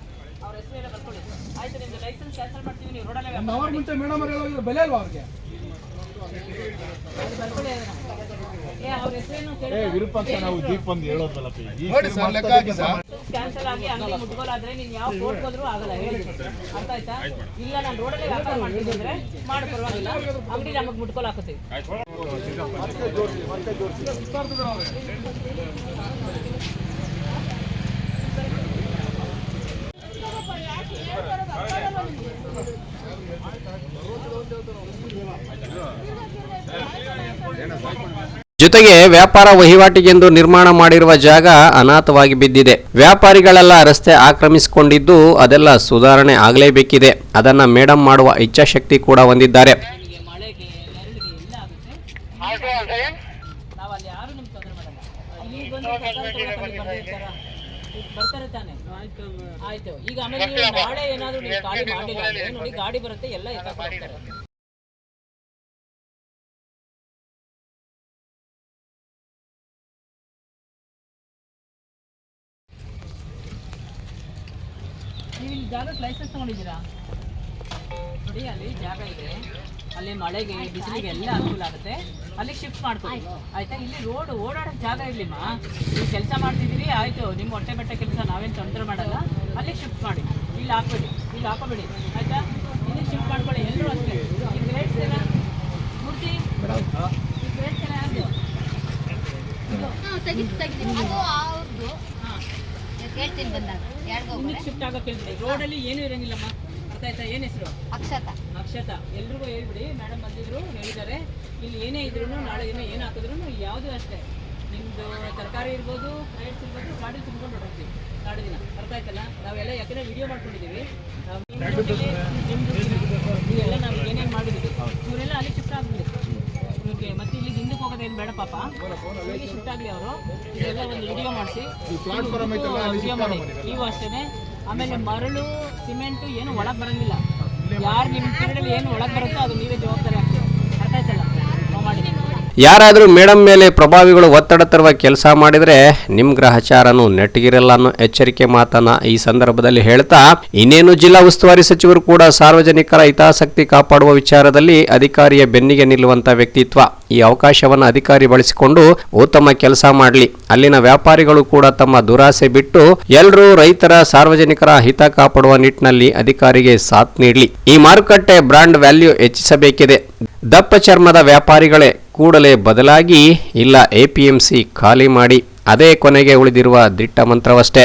ಅವ್ರ ಹೆಸರು ಎಲ್ಲ ಬರ್ಕೊಳ್ಳಿ ಆಯ್ತು ನಿಮ್ದು ಲೈಸೆನ್ಸ್ ಕ್ಯಾನ್ಸಲ್ ಮಾಡ್ತೀವಿ ನೀವು ರೋಡಲ್ಲೇ ವ್ಯಾಪಾರ ನವರು ಮುಂಚೆ ಮೇಡಮ್ ಅವ್ರು ಹೇಳೋಗಿದ್ರು ಬೆಲೆ ಅಲ್ವಾ ಅವ್ರಿಗೆ? ಅದು ಬರ್ಕೊಳ್ಳಿ ಅದನ್ನ. ಏ ಅವ್ರ ಹೆಸರೇನು ಏ ವಿರೂಪಾಕ್ಷ ನಾವು ಒಂದು ನೋಡಿ ಸರ್ ಲೆಕ್ಕ ಹಾಕಿ ಸರ್ ಕ್ಯಾನ್ಸಲ್ ಆಗಿ ಅಂಗಡಿ ಮುಟ್ಗೋಲಾದ್ರೆ ನೀನು ಯಾವ ಕೋರ್ಟ್ ಹೋದ್ರೂ ಆಗಲ್ಲ ಹೇಳಿ. ಅರ್ಥ ಆಯ್ತಾ? ಇಲ್ಲ ನಾನು ರೋಡಲ್ಲಿ ವ್ಯಾಪಾರ ಮಾಡ್ತೀನಿ ಅಂದ್ರೆ ಮಾಡು ಪರವಾಗಿಲ್ಲ. ಅಂಗಡಿ ನಮಗೆ ಮುಟ್ಕೋಲ್ ಹಾಕುತ್ತೀವಿ ಜೊತೆಗೆ ವ್ಯಾಪಾರ ವಹಿವಾಟಿಗೆಂದು ನಿರ್ಮಾಣ ಮಾಡಿರುವ ಜಾಗ ಅನಾಥವಾಗಿ ಬಿದ್ದಿದೆ. ವ್ಯಾಪಾರಿಗಳೆಲ್ಲ ರಸ್ತೆ ಆಕ್ರಮಿಸಿಕೊಂಡಿದ್ದು ಅದೆಲ್ಲ ಸುಧಾರಣೆ ಆಗಲೇಬೇಕಿದೆ. ಅದನ್ನ ಮೇಡಮ್ ಮಾಡುವ ಇಚ್ಛಾಶಕ್ತಿ ಕೂಡ ಹೊಂದಿದ್ದಾರೆ. ತಾನೆ ಆಯ್ತು. ಈಗ ಆಮೇಲೆ ನೀವು ನಾಳೆ ಏನಾದ್ರು ನೀವು ಖಾಲಿ ಮಾಡಿಲ್ಲ ನೋಡಿ ಗಾಡಿ ಬರುತ್ತೆ, ಎಲ್ಲ ಎತ್ತಾಕ್ ಹೋಗ್ತಾರೆ. ಇಲ್ಲಿ ಜಾಗಕ್ಕೆ ಲೈಸೆನ್ಸ್ ತಗೊಂಡಿದ್ದೀರಾ? ನೋಡಿ ಅಲ್ಲಿ ಜಾಗ ಇದೆ. ಅಲ್ಲಿ ಮಳೆಗೆ ಬಿಸಿಲಿಗೆ ಎಲ್ಲ ಅನುಕೂಲ ಆಗುತ್ತೆ. ಅಲ್ಲಿ ಶಿಫ್ಟ್ ಮಾಡ್ಕೊಳ್ಳಿ. ಆಯ್ತಾ. ಇಲ್ಲಿ ರೋಡ್ ಓಡಾಡೋಕೆ ಜಾಗ ಇರಲಿಮ್ಮ ನೀವು ಕೆಲಸ ಮಾಡ್ತಿದ್ದೀರಿ ಆಯಿತು. ನಿಮ್ಮ ಹೊಟ್ಟೆ ಬಟ್ಟೆ ಕೆಲಸ ನಾವೇನು ತೊಂದರೆ ಮಾಡಲ್ಲ. ಅಲ್ಲಿ ಶಿಫ್ಟ್ ಮಾಡಿ. ಇಲ್ಲಿ ಹಾಕ್ಬೇಡಿ. ಇಲ್ಲಿ ಹಾಕೋಬೇಡಿ ಆಯ್ತಾ? ಇಲ್ಲಿ ಶಿಫ್ಟ್ ಮಾಡ್ಕೊಳ್ಳಿ. ಎಲ್ಲರೂ ಅಷ್ಟೇ. ಈ ಗ್ರೇಟ್ಸ್ ಎಲ್ಲ ಮೂರ್ತಿ ಈ ಗ್ರೇಟ್ಸ್ ಎಲ್ಲ ಯಾರ್ದು? ತೆಗಿತು ತೆಗಿತು ಅದು ಅವ್ರದ್ದು ಹೇಳ್ತೀನಿ ಬಂದಾಗ. ಇನ್ನಕ್ಕೆ ಶಿಫ್ಟ್ ಆಗೋಕೆ ಹೇಳ್ಬಿಡಿ ರೋಡಲ್ಲಿ ಏನೂ ಇರಂಗಿಲ್ಲಮ್ಮ. ಅರ್ಥ ಆಯ್ತಾ? ಏನು ಹೆಸರು? ಅಕ್ಷತ. ಅಕ್ಷತಾ. ಎಲ್ರಿಗೂ ಹೇಳ್ಬಿಡಿ. ಮೇಡಮ್ ಬಂದಿದ್ರು ಹೇಳಿದ್ದಾರೆ. ಇಲ್ಲಿ ಏನೇ ಇದ್ರು ನಾಳೆ ದಿನ ಏನು ಹಾಕಿದ್ರು ಯಾವುದು ಅಷ್ಟೇ. ನಿಮ್ಮದು ತರಕಾರಿ ಇರ್ಬೋದು ಫ್ರೈಡ್ಸ್ ಇರ್ಬೋದು ಗಾಡಿ ತುಂಬ್ಕೊಂಡು ಹೊರಡ್ತೀವಿ ನಾಳೆ ದಿನ ಅರ್ಥ ಆಯ್ತಲ್ಲ? ನಾವೆಲ್ಲ ಯಾಕಂದ್ರೆ ವಿಡಿಯೋ ಮಾಡ್ಕೊಂಡಿದ್ದೀವಿ ನಾವು ನಿಮ್ಮ ದುಡ್ಡಲ್ಲಿ ನಿಮ್ಮ ದುಡ್ಡಿಗೆ ಇವೆಲ್ಲ ನಾವು ಏನೇನು ಮಾಡಿದ್ದೀವಿ ಇವರೆಲ್ಲ ಅಲ್ಲಿ ಶಿಫ್ಟ್ ಆಗ್ಬಿಡಿ ನಿಮಗೆ ಮತ್ತೆ ಇಲ್ಲಿ ಹೋಗೋದೇನು ಬೇಡ ಪಾಪ. ಇಲ್ಲಿಗೆ ಶಿಫ್ಟ್ ಆಗಲಿ ಅವರು. ಇದೆಲ್ಲ ಒಂದು ವಿಡಿಯೋ ಮಾಡಿಸಿ. ವಿಡಿಯೋ ಮಾಡಿ. ನೀವು ಅಷ್ಟೇ ಆಮೇಲೆ ಮರಳು ಸಿಮೆಂಟು ಏನು ಒಳಗೆ ಬರಂಗಿಲ್ಲ. ಯಾರು ನಿಮ್ಮ ಪೀರಿಯಡಲ್ಲಿ ಏನು ಒಳಗೆ ಬರುತ್ತೋ ಅದು ನೀವೇ ಜವಾಬ್ದಾರಿ ಆಗ್ತೀವಿ ಅರ್ಥ ಆಯ್ತಲ್ಲ? ನಾವು ಮಾಡಿ ಯಾರಾದರೂ ಮೇಡಮ್ ಮೇಲೆ ಪ್ರಭಾವಿಗಳು ಒತ್ತಡ ತರುವ ಕೆಲಸ ಮಾಡಿದರೆ ನಿಮ್ ಗ್ರಹಚಾರನು ನೆಟ್ಟಗಿರಲ್ಲ ಅನ್ನೋ ಎಚ್ಚರಿಕೆ ಮಾತನ್ನ ಈ ಸಂದರ್ಭದಲ್ಲಿ ಹೇಳ್ತಾ, ಇನ್ನೇನು ಜಿಲ್ಲಾ ಉಸ್ತುವಾರಿ ಸಚಿವರು ಕೂಡ ಸಾರ್ವಜನಿಕರ ಹಿತಾಸಕ್ತಿ ಕಾಪಾಡುವ ವಿಚಾರದಲ್ಲಿ ಅಧಿಕಾರಿಯ ಬೆನ್ನಿಗೆ ನಿಲ್ಲುವಂತ ವ್ಯಕ್ತಿತ್ವ. ಈ ಅವಕಾಶವನ್ನು ಅಧಿಕಾರಿ ಬಳಸಿಕೊಂಡು ಉತ್ತಮ ಕೆಲಸ ಮಾಡಲಿ. ಅಲ್ಲಿನ ವ್ಯಾಪಾರಿಗಳು ಕೂಡ ತಮ್ಮ ದುರಾಸೆ ಬಿಟ್ಟು ಎಲ್ಲರೂ ರೈತರ ಸಾರ್ವಜನಿಕರ ಹಿತ ಕಾಪಾಡುವ ನಿಟ್ಟಿನಲ್ಲಿ ಅಧಿಕಾರಿಗೆ ಸಾಥ್ ನೀಡಲಿ. ಈ ಮಾರುಕಟ್ಟೆ ಬ್ರಾಂಡ್ ವ್ಯಾಲ್ಯೂ ಹೆಚ್ಚಿಸಬೇಕಿದೆ. ದಪ್ಪ ಚರ್ಮದ ವ್ಯಾಪಾರಿಗಳೇ ಕೂಡಲೇ ಬದಲಾಗಿ ಇಲ್ಲ ಎಪಿಎಂಸಿ ಖಾಲಿ ಮಾಡಿ ಅದೇ ಕೊನೆಗೆ ಉಳಿದಿರುವ ದಿಟ್ಟ ಮಂತ್ರವಷ್ಟೇ.